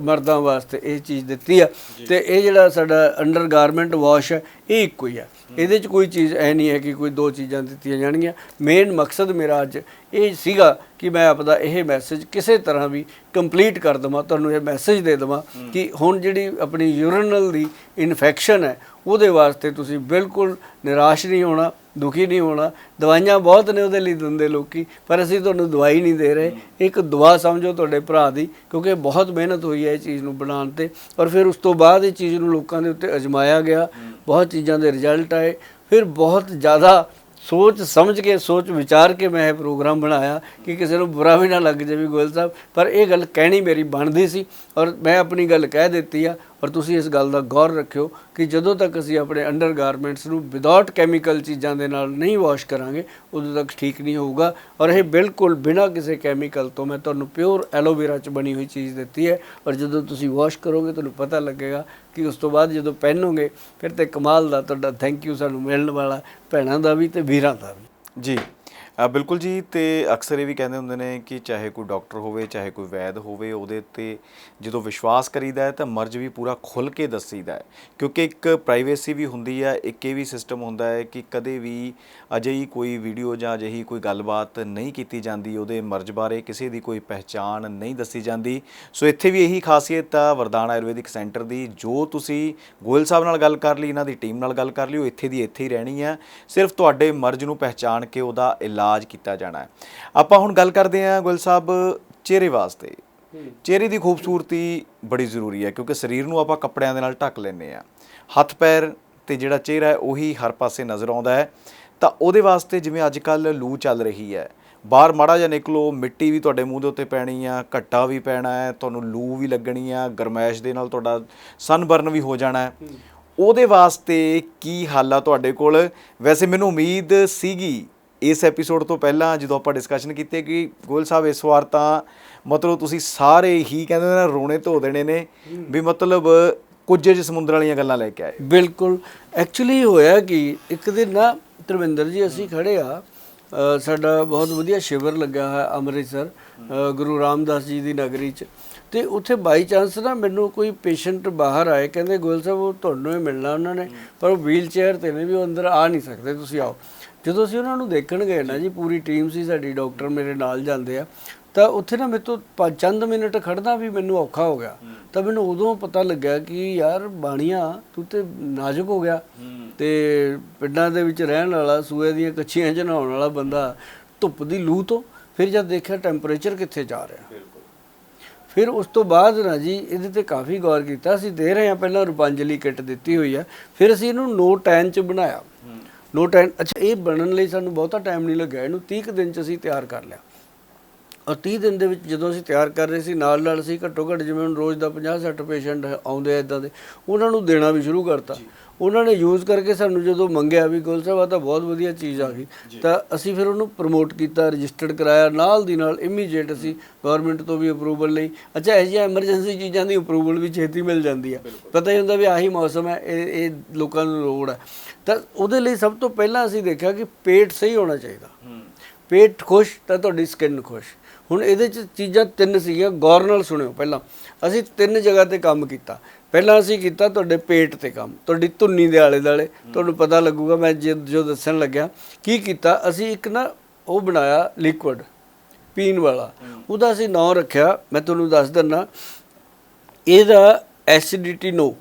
ਮਰਦਾਂ ਵਾਸਤੇ ਇਹ ਚੀਜ਼ ਦਿੱਤੀ ਆ। ਤੇ ਇਹ ਜਿਹੜਾ ਸਾਡਾ ਅੰਡਰ ਗਾਰਮੈਂਟ ਵਾਸ਼ ਹੈ ਇਹ ਇੱਕੋ ਹੀ ਹੈ ਇਹਦੇ 'ਚ ਕੋਈ ਚੀਜ਼ ਐ ਨਹੀਂ ਹੈ ਕਿ ਕੋਈ ਦੋ ਚੀਜ਼ਾਂ ਦਿੱਤੀਆਂ ਜਾਣਗੀਆਂ। ਮੇਨ ਮਕਸਦ ਮੇਰਾ ਅੱਜ ਇਹ ਸੀਗਾ ਕਿ ਮੈਂ ਆਪਦਾ ਇਹ ਮੈਸੇਜ ਕਿਸੇ ਤਰ੍ਹਾਂ ਵੀ ਕੰਪਲੀਟ ਕਰ ਦਵਾਂ ਤੁਹਾਨੂੰ ਇਹ ਮੈਸੇਜ ਦੇ ਦਵਾਂ ਕਿ ਹੁਣ ਜਿਹੜੀ ਆਪਣੀ ਯੂਰਿਨਲ ਦੀ ਇਨਫੈਕਸ਼ਨ ਹੈ ਉਹਦੇ ਵਾਸਤੇ ਤੁਸੀਂ ਬਿਲਕੁਲ ਨਿਰਾਸ਼ ਨਹੀਂ ਹੋਣਾ, ਦੁਖੀ ਨਹੀਂ ਹੋਣਾ। ਦਵਾਈਆਂ ਬਹੁਤ ਨੇ ਉਹਦੇ ਲਈ ਦਿੰਦੇ ਲੋਕੀ, ਪਰ ਅਸੀਂ ਤੁਹਾਨੂੰ ਦਵਾਈ ਨਹੀਂ ਦੇ ਰਹੇ। ਇੱਕ ਦੁਆ ਸਮਝੋ ਤੁਹਾਡੇ ਭਰਾ ਦੀ, ਕਿਉਂਕਿ ਬਹੁਤ ਮਿਹਨਤ ਹੋਈ ਹੈ ਇਹ ਚੀਜ਼ ਨੂੰ ਬਣਾਉਣ ਤੇ। ਔਰ ਫਿਰ ਉਸ ਤੋਂ ਬਾਅਦ ਇਹ ਚੀਜ਼ ਨੂੰ ਲੋਕਾਂ ਦੇ ਉੱਤੇ ਅਜਮਾਇਆ ਗਿਆ। ਬਹੁਤ ਚੀਜ਼ਾਂ ਦੇ ਰਿਜ਼ਲਟ ਆਏ। ਫਿਰ ਬਹੁਤ ਜ਼ਿਆਦਾ ਸੋਚ ਸਮਝ ਕੇ, ਸੋਚ ਵਿਚਾਰ ਕੇ ਮੈਂ ਇਹ ਪ੍ਰੋਗਰਾਮ ਬਣਾਇਆ ਕਿ ਕਿਸੇ ਨੂੰ ਬੁਰਾ ਵੀ ਨਾ ਲੱਗ ਜਾਵੇ ਗੋਇਲ ਸਾਹਿਬ। ਪਰ ਇਹ ਗੱਲ ਕਹਿਣੀ ਮੇਰੀ ਬਣਦੀ ਸੀ। ਔਰ ਮੈਂ ਆਪਣੀ ਗੱਲ ਕਹਿ ਦਿੱਤੀ ਆ। ਔਰ ਤੁਸੀਂ ਇਸ ਗੱਲ ਦਾ ਗੌਰ ਰੱਖਿਓ ਕਿ ਜਦੋਂ ਤੱਕ ਅਸੀਂ ਆਪਣੇ ਅੰਡਰ ਗਾਰਮੈਂਟਸ ਨੂੰ ਵਿਦਆਊਟ ਕੈਮੀਕਲ ਚੀਜ਼ਾਂ ਦੇ ਨਾਲ ਨਹੀਂ ਵਾਸ਼ ਕਰਾਂਗੇ, ਉਦੋਂ ਤੱਕ ਠੀਕ ਨਹੀਂ ਹੋਊਗਾ। ਔਰ ਇਹ ਬਿਲਕੁਲ ਬਿਨਾਂ ਕਿਸੇ ਕੈਮੀਕਲ ਤੋਂ ਮੈਂ ਤੁਹਾਨੂੰ ਪਿਓਰ ਐਲੋਵੇਰਾ ਚ ਬਣੀ ਹੋਈ ਚੀਜ਼ ਦਿੱਤੀ ਹੈ। ਔਰ ਜਦੋਂ ਤੁਸੀਂ ਵਾਸ਼ ਕਰੋਗੇ, ਤੁਹਾਨੂੰ ਪਤਾ ਲੱਗੇਗਾ ਕਿ ਉਸ ਤੋਂ ਬਾਅਦ ਜਦੋਂ ਪਹਿਨੋਗੇ ਫਿਰ ਤੇ ਕਮਾਲ ਦਾ ਤੁਹਾਡਾ ਥੈਂਕ ਯੂ ਸਾਨੂੰ ਮਿਲਣ ਵਾਲਾ ਭੈਣਾਂ ਦਾ ਵੀ ਤੇ ਵੀਰਾਂ ਦਾ ਵੀ। ਜੀ। ਬਿਲਕੁਲ ਜੀ, ਤੇ ਅਕਸਰ ਇਹ ਵੀ ਕਹਿੰਦੇ ਹੁੰਦੇ ਨੇ ਕਿ ਚਾਹੇ ਕੋਈ ਡਾਕਟਰ ਹੋਵੇ, ਚਾਹੇ ਕੋਈ ਵੈਦ ਹੋਵੇ, ਉਹਦੇ ਤੇ ਜਦੋਂ ਵਿਸ਼ਵਾਸ ਕਰੀਦਾ ਹੈ ਤਾਂ ਮਰਜ਼ ਵੀ ਪੂਰਾ ਖੁੱਲ ਕੇ ਦੱਸੀਦਾ ਹੈ। ਕਿਉਂਕਿ ਇੱਕ ਪ੍ਰਾਈਵੇਸੀ ਵੀ ਹੁੰਦੀ ਹੈ ਇੱਕ ਇਹ ਵੀ ਸਿਸਟਮ ਹੁੰਦਾ ਹੈ ਕਿ ਕਦੇ ਵੀ ਅਜਿਹੀ ਕੋਈ ਵੀਡੀਓ ਜਾਂ ਅਜਿਹੀ ਕੋਈ ਗੱਲਬਾਤ ਨਹੀਂ ਕੀਤੀ ਜਾਂਦੀ, ਉਹਦੇ ਮਰਜ਼ ਬਾਰੇ ਕਿਸੇ ਦੀ ਕੋਈ ਪਹਿਚਾਣ ਨਹੀਂ ਦੱਸੀ ਜਾਂਦੀ। ਸੋ ਇੱਥੇ ਵੀ ਇਹੀ ਖਾਸੀਅਤ ਆ, ਵਰਦਾਨ ਆਯੁਰਵੈਦਿਕ ਸੈਂਟਰ ਦੀ, ਜੋ ਤੁਸੀਂ ਗੋਇਲ ਸਾਹਿਬ ਨਾਲ ਗੱਲ ਕਰ ਲਈ, ਇਹਨਾਂ ਦੀ ਟੀਮ ਨਾਲ ਗੱਲ ਕਰ ਲਈ, ਉਹ ਇੱਥੇ ਦੀ ਇੱਥੇ ਹੀ ਰਹਿਣੀ ਹੈ ਸਿਰਫ ਤੁਹਾਡੇ ਮਰਜ਼ ਨੂੰ ਪਹਿਚਾਣ ਕੇ ਉਹਦਾ ਇਲਾਜ ਕੀਤਾ ਜਾਣਾ ਹੈ। ਆਪਾਂ ਹੁਣ ਗੱਲ ਕਰਦੇ ਹਾਂ ਗੋਇਲ ਸਾਹਿਬ ਚਿਹਰੇ ਵਾਸਤੇ। ਚਿਹਰੇ ਦੀ ਖੂਬਸੂਰਤੀ ਬੜੀ ਜ਼ਰੂਰੀ ਹੈ ਕਿਉਂਕਿ ਸਰੀਰ ਨੂੰ ਆਪਾਂ ਕੱਪੜਿਆਂ ਦੇ ਨਾਲ ਢੱਕ ਲੈਂਦੇ ਆ ਹੱਥ ਪੈਰ ਤੇ ਜਿਹੜਾ ਚਿਹਰਾ ਹੈ ਉਹੀ ਹਰ ਪਾਸੇ ਨਜ਼ਰ ਆਉਂਦਾ ਹੈ। ਤਾਂ ਉਹਦੇ ਵਾਸਤੇ ਜਿਵੇਂ ਅੱਜ ਕੱਲ ਲੂ ਚੱਲ ਰਹੀ ਹੈ। ਬਾਹਰ ਮਾੜਾ ਜਿਹਾ ਨਿਕਲੋ ਮਿੱਟੀ ਵੀ ਤੁਹਾਡੇ ਮੂੰਹ ਦੇ ਉੱਤੇ ਪੈਣੀ ਆ ਘੱਟਾ ਵੀ ਪੈਣਾ ਹੈ ਤੁਹਾਨੂੰ ਲੂ ਵੀ ਲੱਗਣੀ ਆ ਗਰਮੈਸ਼ ਦੇ ਨਾਲ ਤੁਹਾਡਾ ਸਨਬਰਨ ਵੀ ਹੋ ਜਾਣਾ ਹੈ। ਉਹਦੇ ਵਾਸਤੇ ਕੀ ਹੱਲ ਆ ਤੁਹਾਡੇ ਕੋਲ? ਵੈਸੇ ਮੈਨੂੰ ਉਮੀਦ ਸੀਗੀ ਇਸ ਐਪੀਸੋਡ ਤੋਂ ਪਹਿਲਾਂ ਜਦੋਂ ਆਪਾਂ ਡਿਸਕਸ਼ਨ ਕੀਤੀ ਕਿ ਗੋਲ ਸਾਹਿਬ, ਇਸ ਵਾਰ ਤਾਂ ਮਤਲਬ ਤੁਸੀਂ ਸਾਰੇ ਹੀ ਕਹਿੰਦੇ ਨੇ ਨਾ, ਰੋਣੇ ਧੋ ਦੇਣੇ ਨੇ ਵੀ ਮਤਲਬ ਕੁਝ ਜਿ ਸਮੁੰਦਰ ਵਾਲੀਆਂ ਗੱਲਾਂ ਲੈ ਕੇ ਆਏ। ਬਿਲਕੁਲ। ਐਕਚੁਅਲੀ ਹੋਇਆ ਕਿ ਇੱਕ ਦਿਨ ਨਾ ਧਰਮਿੰਦਰ ਜੀ, ਅਸੀਂ ਖੜੇ ਆ ਸਾਡਾ ਬਹੁਤ ਵਧੀਆ ਸ਼ਿਵਰ ਲੱਗਾ ਹੈ ਅੰਮ੍ਰਿਤਸਰ ਗੁਰੂ ਰਾਮਦਾਸ ਜੀ ਦੀ ਨਗਰੀ 'ਚ। ਤੇ ਉੱਥੇ ਬਾਈ ਚਾਂਸ ਨਾ ਮੈਨੂੰ ਕੋਈ ਪੇਸ਼ੈਂਟ ਬਾਹਰ ਆਏ, ਕਹਿੰਦੇ ਗੋਇਲ ਸਾਹਿਬ, ਉਹ ਤੁਹਾਨੂੰ ਹੀ ਮਿਲਣਾ ਉਹਨਾਂ ਨੇ, ਪਰ ਉਹ ਵੀਲ ਚੇਅਰ ਤੇ ਨੇ ਵੀ ਉਹ ਅੰਦਰ ਆ ਨਹੀਂ ਸਕਦੇ, ਤੁਸੀਂ ਆਓ। ਜਦੋਂ ਅਸੀਂ ਉਹਨਾਂ ਨੂੰ ਦੇਖਣ ਗਏ ਨਾ ਜੀ ਪੂਰੀ ਟੀਮ ਸੀ ਸਾਡੀ ਡਾਕਟਰ ਮੇਰੇ ਨਾਲ ਜਾਂਦੇ ਆ ਤਾਂ ਉੱਥੇ ਨਾ ਮੇਰੇ ਤੋਂ ਚੰਦ ਮਿੰਟ ਖੜਨਾ ਵੀ ਮੈਨੂੰ ਔਖਾ ਹੋ ਗਿਆ। ਤਾਂ ਮੈਨੂੰ ਉਦੋਂ ਪਤਾ ਲੱਗਿਆ ਕਿ ਯਾਰ ਬਾਣੀਆਂ ਤੂੰ ਤੇ ਨਾਜ਼ੁਕ ਹੋ ਗਿਆ। ਤੇ ਪਿੰਡਾਂ ਦੇ ਵਿੱਚ ਰਹਿਣ ਵਾਲਾ ਸੂਏ ਦੀਆਂ ਕੱਚੀਆਂ 'ਚ ਨਹਾਉਣ ਵਾਲਾ ਬੰਦਾ ਧੁੱਪ ਦੀ ਲੂ ਤੋਂ ਫਿਰ ਜਦ ਦੇਖਿਆ ਟੈਂਪਰੇਚਰ ਕਿੱਥੇ ਜਾ ਰਿਹਾ। ਫਿਰ ਉਸ ਤੋਂ ਬਾਅਦ ਨਾ ਜੀ ਇਹਦੇ ਤੇ ਕਾਫੀ ਗੌਰ ਕੀਤਾ ਅਸੀਂ ਦੇ ਰਹੇ ਹਾਂ ਪਹਿਲਾਂ ਰੂਪਾਂਜਲੀ ਕਿੱਟ ਦਿੱਤੀ ਹੋਈ ਆ ਫਿਰ ਅਸੀਂ ਇਹਨੂੰ ਨੋ ਟੈਨ ਚ ਬਣਾਇਆ। ਨੋ ਟਾਈਮ ਅੱਛਾ, ਇਹ ਬਣਨ ਲਈ ਸਾਨੂੰ ਬਹੁਤਾ ਟਾਈਮ ਨਹੀਂ ਲੱਗਿਆ। ਇਹਨੂੰ 30 ਕੁ ਦਿਨ ਚ ਅਸੀਂ ਤਿਆਰ ਕਰ ਲਿਆ। ਔਰ 30 ਦਿਨ ਦੇ ਵਿੱਚ ਜਦੋਂ ਅਸੀਂ ਤਿਆਰ ਕਰ ਰਹੇ ਸੀ, ਨਾਲ ਨਾਲ ਅਸੀਂ ਘੱਟੋ ਘੱਟ ਜਿਵੇਂ ਹੁਣ ਰੋਜ਼ ਦਾ 50 60 ਪੇਸ਼ੈਂਟ ਆਉਂਦੇ ਆ ਇਦਾਂ ਦੇ, ਉਹਨਾਂ ਨੂੰ ਦੇਣਾ ਵੀ ਸ਼ੁਰੂ ਕਰਤਾ। ਉਹਨਾਂ ਨੇ ਯੂਜ਼ ਕਰਕੇ ਸਾਨੂੰ ਜਦੋਂ ਮੰਗਿਆ ਵੀ ਗੁਲ ਸਾਹਿਬ ਆ ਤਾਂ ਬਹੁਤ ਵਧੀਆ ਚੀਜ਼ ਆ ਗਈ। ਤਾਂ ਅਸੀਂ ਫਿਰ ਉਹਨੂੰ ਪ੍ਰਮੋਟ ਕੀਤਾ ਰਜਿਸਟਰਡ ਕਰਾਇਆ। ਨਾਲ ਦੀ ਨਾਲ ਇਮੀਡੀਏਟ ਅਸੀਂ ਗਵਰਨਮੈਂਟ ਤੋਂ ਵੀ ਅਪਰੂਵਲ ਲਈ। ਅੱਛਾ ਇਹ ਜਿਹੀਆਂ ਐਮਰਜੈਂਸੀ ਚੀਜ਼ਾਂ ਦੀ ਅਪਰੂਵਲ ਵੀ ਛੇਤੀ ਮਿਲ ਜਾਂਦੀ ਆ। ਪਤਾ ਹੀ ਹੁੰਦਾ ਵੀ ਆਹੀ ਮੌਸਮ ਹੈ ਇਹ ਇਹ ਲੋਕਾਂ ਨੂੰ ਲੋੜ ਹੈ ਤਾਂ ਉਹਦੇ ਲਈ ਸਭ ਤੋਂ ਪਹਿਲਾਂ ਅਸੀਂ ਦੇਖਿਆ ਕਿ ਪੇਟ ਸਹੀ ਹੋਣਾ ਚਾਹੀਦਾ। ਪੇਟ ਖੁਸ਼ ਤਾਂ ਤੁਹਾਡੀ ਸਕਿਨ ਖੁਸ਼। ਹੁਣ ਇਹਦੇ ਚ ਚੀਜ਼ਾਂ ਤਿੰਨ ਸੀਗੀਆਂ ਗੌਰ ਨਾਲ ਸੁਣਿਓ ਪਹਿਲਾਂ। ਅਸੀਂ ਤਿੰਨ ਜਗ੍ਹਾ ਤੇ ਕੰਮ ਕੀਤਾ। ਪਹਿਲਾਂ ਅਸੀਂ ਕੀਤਾ ਤੁਹਾਡੇ ਪੇਟ ਤੇ ਕੰਮ ਤੁਹਾਡੀ ਧੁੰਨੀ ਦੇ ਆਲੇ ਦਾਲੇ ਤੁਹਾਨੂੰ ਪਤਾ ਲੱਗੂਗਾ ਮੈਂ ਜੇ- ਜੋ ਦੱਸਣ ਲੱਗਿਆ ਕੀ ਕੀਤਾ ਅਸੀਂ ਇੱਕ ਨਾ ਉਹ ਬਣਾਇਆ ਲਿਕੁਇਡ ਪੀਣ ਵਾਲਾ। ਉਹਦਾ ਅਸੀਂ ਨਾਂ ਰੱਖਿਆ ਮੈਂ ਤੁਹਾਨੂੰ ਦੱਸ ਦਿੰਨਾ ਇਹਦਾ ਐਸਿਡਿਟੀ ਨੋ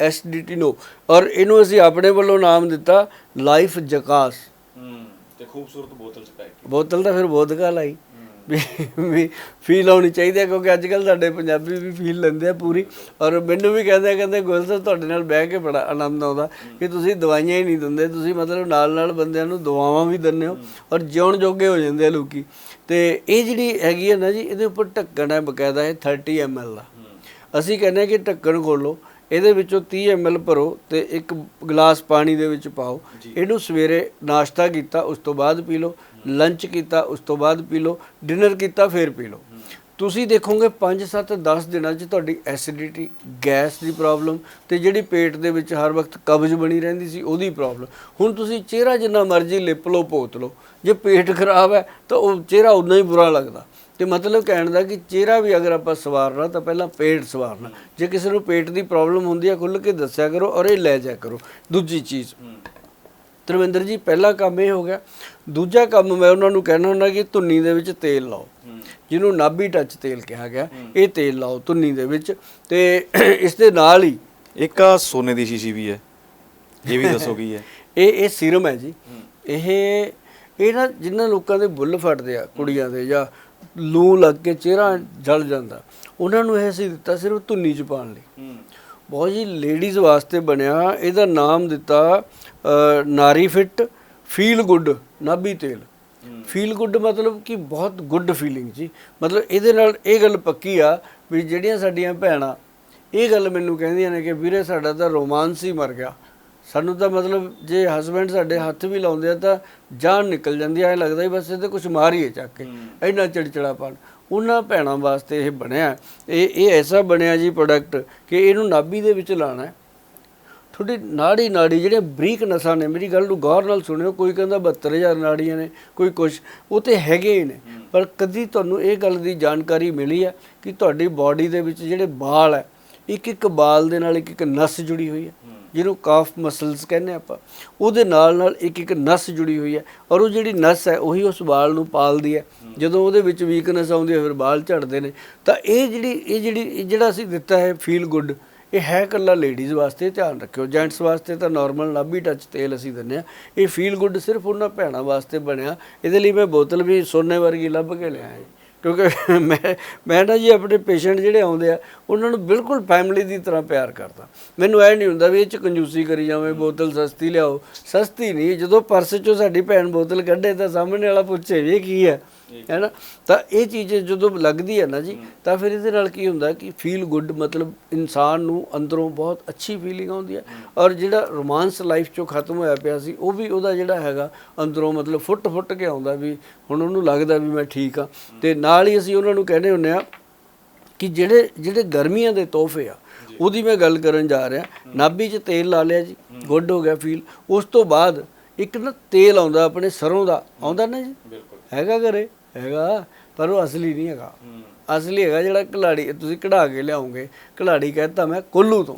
ਐਸਿਡਿਟੀ ਨੋ ਔਰ ਇਹਨੂੰ ਅਸੀਂ ਆਪਣੇ ਵੱਲੋਂ ਨਾਮ ਦਿੱਤਾ ਲਾਈਫ ਜਕਾਸ। ਤੇ ਖੂਬਸੂਰਤ ਬੋਤਲ ਚ ਪੈਕ ਬੋਤਲ ਤਾਂ ਫਿਰ ਵੋਦਕਾ ਲਾਈ ਵੀ ਫੀਲ ਆਉਣੀ ਚਾਹੀਦੀ ਹੈ ਕਿਉਂਕਿ ਅੱਜ ਕੱਲ ਸਾਡੇ ਪੰਜਾਬੀ ਵੀ ਫੀਲ ਲੈਂਦੇ ਆ ਪੂਰੀ ਔਰ ਮੈਨੂੰ ਵੀ ਕਹਿੰਦੇ ਕਹਿੰਦੇ ਗੋਲ ਸਾਹਿਬ ਤੁਹਾਡੇ ਨਾਲ ਬਹਿ ਕੇ ਬੜਾ ਆਨੰਦ ਆਉਂਦਾ ਕਿ ਤੁਸੀਂ ਦਵਾਈਆਂ ਹੀ ਨਹੀਂ ਦਿੰਦੇ ਤੁਸੀਂ ਮਤਲਬ ਨਾਲ ਨਾਲ ਬੰਦਿਆਂ ਨੂੰ ਦਵਾਵਾਂ ਵੀ ਦਿੰਦੇ ਹੋ ਔਰ ਜਿਉਣ ਜੋਗੇ ਹੋ ਜਾਂਦੇ ਆ ਲੋਕੀ। ਤੇ ਇਹ ਜਿਹੜੀ ਹੈਗੀ ਹੈ ਨਾ ਜੀ ਇਹਦੇ ਉੱਪਰ ਢੱਕਣ ਹੈ ਬਕਾਇਦਾ ਹੈ 30 ml ਦਾ। ਅਸੀਂ ਕਹਿੰਦੇ ਕਿ ਢੱਕਣ ਖੋਲੋ ਇਹਦੇ ਵਿੱਚੋਂ 30 ml ਭਰੋ ਤੇ ਇੱਕ ਗਲਾਸ ਪਾਣੀ ਦੇ ਵਿੱਚ ਪਾਓ। ਇਹਨੂੰ ਸਵੇਰੇ ਨਾਸ਼ਤਾ ਕੀਤਾ ਉਸ ਤੋਂ ਬਾਅਦ ਪੀ ਲਓ। ਲੰਚ ਕੀਤਾ, ਉਸ ਤੋਂ ਬਾਅਦ ਪੀ ਲਓ ਡਿਨਰ ਕੀਤਾ, ਫਿਰ ਪੀ ਲਓ। ਤੁਸੀਂ ਦੇਖੋਗੇ 5 7 10 ਦਿਨਾਂ 'ਚ ਤੁਹਾਡੀ ਐਸਿਡਿਟੀ ਗੈਸ ਦੀ ਪ੍ਰੋਬਲਮ ਤੇ ਜਿਹੜੀ ਪੇਟ ਦੇ ਵਿੱਚ ਹਰ ਵਕਤ ਕਬਜ਼ ਬਣੀ ਰਹਿੰਦੀ ਸੀ, ਉਹਦੀ ਪ੍ਰੋਬਲਮ ਹੁਣ ਤੁਸੀਂ ਚਿਹਰਾ ਜਿੰਨਾ ਮਰਜ਼ੀ ਲਿਪ ਲਓ, ਪੋਤ ਲਓ। ਜੇ ਪੇਟ ਖਰਾਬ ਹੈ, ਤਾਂ ਉਹ ਚਿਹਰਾ ਉਨਾ ਹੀ ਬੁਰਾ ਲੱਗਦਾ। ਤੇ ਮਤਲਬ ਕਹਿਣ ਦਾ ਕਿ ਚਿਹਰਾ ਵੀ ਅਗਰ ਆਪਾਂ ਸਵਾਰਨਾ, ਤਾਂ ਪਹਿਲਾਂ ਪੇਟ ਸਵਾਰਨਾ। ਜੇ ਕਿਸੇ ਨੂੰ ਪੇਟ ਦੀ ਪ੍ਰੋਬਲਮ ਹੁੰਦੀ ਹੈ ਖੁੱਲ ਕੇ ਦੱਸਿਆ ਕਰੋ ਔਰ ਇਹ ਲੈ ਜਾ ਕਰੋ। ਦੂਜੀ ਚੀਜ਼ ਧਰਮਿੰਦਰ ਜੀ ਪਹਿਲਾ ਕੰਮ ਇਹ ਹੋ ਗਿਆ। ਦੂਜਾ ਕੰਮ ਮੈਂ ਉਹਨਾਂ ਨੂੰ ਕਹਿਣਾ ਹੁੰਦਾ ਕਿ ਧੁੰਨੀ ਦੇ ਵਿੱਚ ਤੇਲ ਲਾਓ। ਜਿਹਨੂੰ ਨਾਭੀ ਟੱਚ ਤੇਲ ਕਿਹਾ ਗਿਆ ਇਹ ਤੇਲ ਲਾਓ ਧੁੰਨੀ ਦੇ ਵਿੱਚ ਤੇ ਇਸ ਦੇ ਨਾਲ ਹੀ ਇੱਕ ਆ ਸੋਨੇ ਦੀ ਸ਼ੀਸ਼ੀ ਵੀ ਹੈ। ਇਹ ਵੀ ਦੱਸੋ ਕੀ ਹੈ? ਇਹ ਇਹ ਸੀਰਮ ਹੈ ਜੀ। ਇਹ ਇਹ ਨਾ ਜਿਨ੍ਹਾਂ ਲੋਕਾਂ ਦੇ ਬੁੱਲ ਫਟਦੇ ਆ ਕੁੜੀਆਂ ਦੇ ਜਾਂ ਲੂ ਲੱਗ ਕੇ ਚਿਹਰਾ ਜਲ ਜਾਂਦਾ ਉਹਨਾਂ ਨੂੰ ਇਹ ਅਸੀਂ ਦਿੱਤਾ ਸਿਰਫ ਧੁੰਨੀ ਚ ਪਾਉਣ ਲਈ। ਬਹੁਤ ਜੀ ਲੇਡੀਜ਼ ਵਾਸਤੇ ਬਣਿਆ ਇਹਦਾ ਨਾਮ ਦਿੱਤਾ ਨਾਰੀ ਫਿੱਟ ਫੀਲ ਗੁੱਡ ਨਾਭੀ ਤੇਲ। ਫੀਲ ਗੁੱਡ ਮਤਲਬ ਕਿ ਬਹੁਤ ਗੁੱਡ ਫੀਲਿੰਗ ਜੀ। ਮਤਲਬ ਇਹਦੇ ਨਾਲ ਇਹ ਗੱਲ ਪੱਕੀ ਆ ਵੀ ਜਿਹੜੀਆਂ ਸਾਡੀਆਂ ਭੈਣਾਂ, ਇਹ ਗੱਲ ਮੈਨੂੰ ਕਹਿੰਦੀਆਂ ਨੇ ਕਿ ਵੀਰੇ ਸਾਡਾ ਤਾਂ ਰੋਮਾਂਸ ਹੀ ਮਰ ਗਿਆ। ਸਾਨੂੰ ਤਾਂ ਮਤਲਬ ਜੇ ਹਸਬੰਡ ਸਾਡੇ ਹੱਥ ਵੀ ਲਾਉਂਦੇ ਆ ਤਾਂ ਜਾਨ ਨਿਕਲ ਜਾਂਦੀ ਐ ਲੱਗਦਾ ਹੀ ਬਸ ਇਹਦੇ ਕੁਝ ਮਾਰੀਏ ਚੱਕ ਕੇ। ਇੰਨਾ ਚਿੜਚਿੜਾਪਨ। ਉਹਨਾਂ ਭੈਣਾਂ ਵਾਸਤੇ ਇਹ ਬਣਿਆ। ਇਹ ਇਹ ਐਸਾ ਬਣਿਆ ਜੀ ਪ੍ਰੋਡਕਟ ਕਿ ਇਹਨੂੰ ਨਾਭੀ ਦੇ ਵਿੱਚ ਲਾਣਾ ਤੁਹਾਡੀ ਨਾੜੀ ਨਾੜੀ ਜਿਹੜੇ ਬਰੀਕ ਨਸਾਂ ਨੇ, ਮੇਰੀ ਗੱਲ ਨੂੰ ਗੌਰ ਨਾਲ ਸੁਣਿਓ, ਕੋਈ ਕਹਿੰਦਾ 72000 ਨਾੜੀਆਂ ਨੇ, ਕੋਈ ਕੁਛ, ਉਹ ਤੇ ਹੈਗੇ ਹੀ ਨੇ। ਪਰ ਕਦੀ ਤੁਹਾਨੂੰ ਇਹ ਗੱਲ ਦੀ ਜਾਣਕਾਰੀ ਮਿਲੀ ਹੈ ਕਿ ਤੁਹਾਡੀ ਬਾਡੀ ਦੇ ਵਿੱਚ ਜਿਹੜੇ ਬਾਲ ਹੈ, ਇੱਕ ਇੱਕ ਬਾਲ ਦੇ ਨਾਲ ਇੱਕ ਇੱਕ ਨਸ ਜੁੜੀ ਹੋਈ ਹੈ, ਜਿਹਨੂੰ ਕਾਫ ਮਸਲਸ ਕਹਿੰਦੇ ਆਪਾਂ। ਉਹਦੇ ਨਾਲ ਨਾਲ ਇੱਕ ਇੱਕ ਨਸ ਜੁੜੀ ਹੋਈ ਹੈ ਔਰ ਉਹ ਜਿਹੜੀ ਨਸ ਹੈ, ਉਹੀ ਉਸ ਬਾਲ ਨੂੰ ਪਾਲਦੀ ਹੈ। ਜਦੋਂ ਉਹਦੇ ਵਿੱਚ ਵੀਕਨੈਸ ਆਉਂਦੀ ਹੈ, ਫਿਰ ਬਾਲ ਝੜਦੇ ਨੇ। ਤਾਂ ਇਹ ਜਿਹੜੀ ਇਹ ਜਿਹੜੀ, ਇਹ ਜਿਹੜਾ ਅਸੀਂ ਦਿੱਤਾ ਹੈ ਫੀਲ ਗੁੱਡ ਇਹ ਹੈ ਇਕੱਲਾ ਲੇਡੀਜ਼ ਵਾਸਤੇ ਧਿਆਨ ਰੱਖਿਓ। ਜੈਂਟਸ ਵਾਸਤੇ ਤਾਂ ਨਾਰਮਲ ਨਾਭੀ ਟੱਚ ਤੇਲ ਅਸੀਂ ਦਿੰਦੇ ਆ ਇਹ ਫੀਲ ਗੁੱਡ ਸਿਰਫ ਉਹਨਾਂ ਭੈਣਾਂ ਵਾਸਤੇ ਬਣਿਆ। ਇਹਦੇ ਲਈ ਮੈਂ ਬੋਤਲ ਵੀ ਸੋਨੇ ਵਰਗੀ ਲੱਭ ਕੇ ਲਿਆ ਹੈ। ਕਿਉਂਕਿ ਮੈਂ ਮੈਂ ਨਾ ਜੀ ਆਪਣੇ ਪੇਸ਼ੈਂਟ ਜਿਹੜੇ ਆਉਂਦੇ ਆ, ਉਹਨਾਂ ਨੂੰ ਬਿਲਕੁਲ ਫੈਮਿਲੀ ਦੀ ਤਰ੍ਹਾਂ ਪਿਆਰ ਕਰਦਾ। ਮੈਨੂੰ ਐ ਨਹੀਂ ਹੁੰਦਾ ਵੀ ਇਹ ਚ ਕੰਜੂਸੀ ਕਰੀ ਜਾਵੇਂ, ਬੋਤਲ ਸਸਤੀ ਲਿਆਓ। ਸਸਤੀ ਨਹੀਂ, ਜਦੋਂ ਪਰਸ ਚੋਂ ਸਾਡੀ ਭੈਣ ਬੋਤਲ ਕੱਢੇ ਤਾਂ ਸਾਹਮਣੇ ਵਾਲਾ ਪੁੱਛੇ ਵੀ ਇਹ ਕੀ ਹੈ? ਹੈਨਾ ਤਾਂ ਇਹ ਚੀਜ਼ ਜਦੋਂ ਲੱਗਦੀ ਹੈ ਨਾ ਜੀ ਤਾਂ ਫਿਰ ਇਹਦੇ ਨਾਲ ਕੀ ਹੁੰਦਾ ਕਿ ਫੀਲ ਗੁੱਡ ਮਤਲਬ ਇਨਸਾਨ ਨੂੰ ਅੰਦਰੋਂ ਬਹੁਤ ਅੱਛੀ ਫੀਲਿੰਗ ਆਉਂਦੀ ਹੈ। ਔਰ ਜਿਹੜਾ ਰੋਮਾਂਸ ਲਾਈਫ ਚੋਂ ਖਤਮ ਹੋਇਆ ਪਿਆ ਸੀ ਉਹ ਵੀ ਉਹਦਾ ਜਿਹੜਾ ਹੈਗਾ ਅੰਦਰੋਂ ਮਤਲਬ ਫੁੱਟ ਫੁੱਟ ਕੇ ਆਉਂਦਾ ਵੀ ਹੁਣ ਉਹਨੂੰ ਲੱਗਦਾ ਵੀ ਮੈਂ ਠੀਕ ਆ ਤੇ ਨਾਲ ਹੀ ਅਸੀਂ ਉਹਨਾਂ ਨੂੰ ਕਹਿੰਦੇ ਹੁੰਨੇ ਆ ਕਿ ਜਿਹੜੇ ਜਿਹੜੇ ਗਰਮੀਆਂ ਦੇ ਤੋਹਫੇ ਆ ਉਹਦੀ ਮੈਂ ਗੱਲ ਕਰਨ ਜਾ ਰਿਹਾ। ਨਾਭੀ 'ਚ ਤੇਲ ਲਾ ਲਿਆ ਜੀ ਗੁੱਡ ਹੋ ਗਿਆ ਫੀਲ ਉਸ ਤੋਂ ਬਾਅਦ ਇੱਕ ਨਾ ਤੇਲ ਆਉਂਦਾ ਆਪਣੇ ਸਰੋਂ ਦਾ ਆਉਂਦਾ ਨਾ ਜੀ? ਬਿਲਕੁਲ। ਹੈਗਾ ਘਰੇ? ਹੈਗਾ ਪਰ ਉਹ ਅਸਲੀ ਨਹੀਂ ਹੈਗਾ। ਅਸਲੀ ਹੈਗਾ ਜਿਹੜਾ ਕਲਾੜੀ ਤੁਸੀਂ ਕਢਾ ਕੇ ਲਿਆਉਂਗੇ ਕਲਾੜੀ ਕਹਿੰਦਾ ਮੈਂ ਕੋਲੂ ਤੋਂ।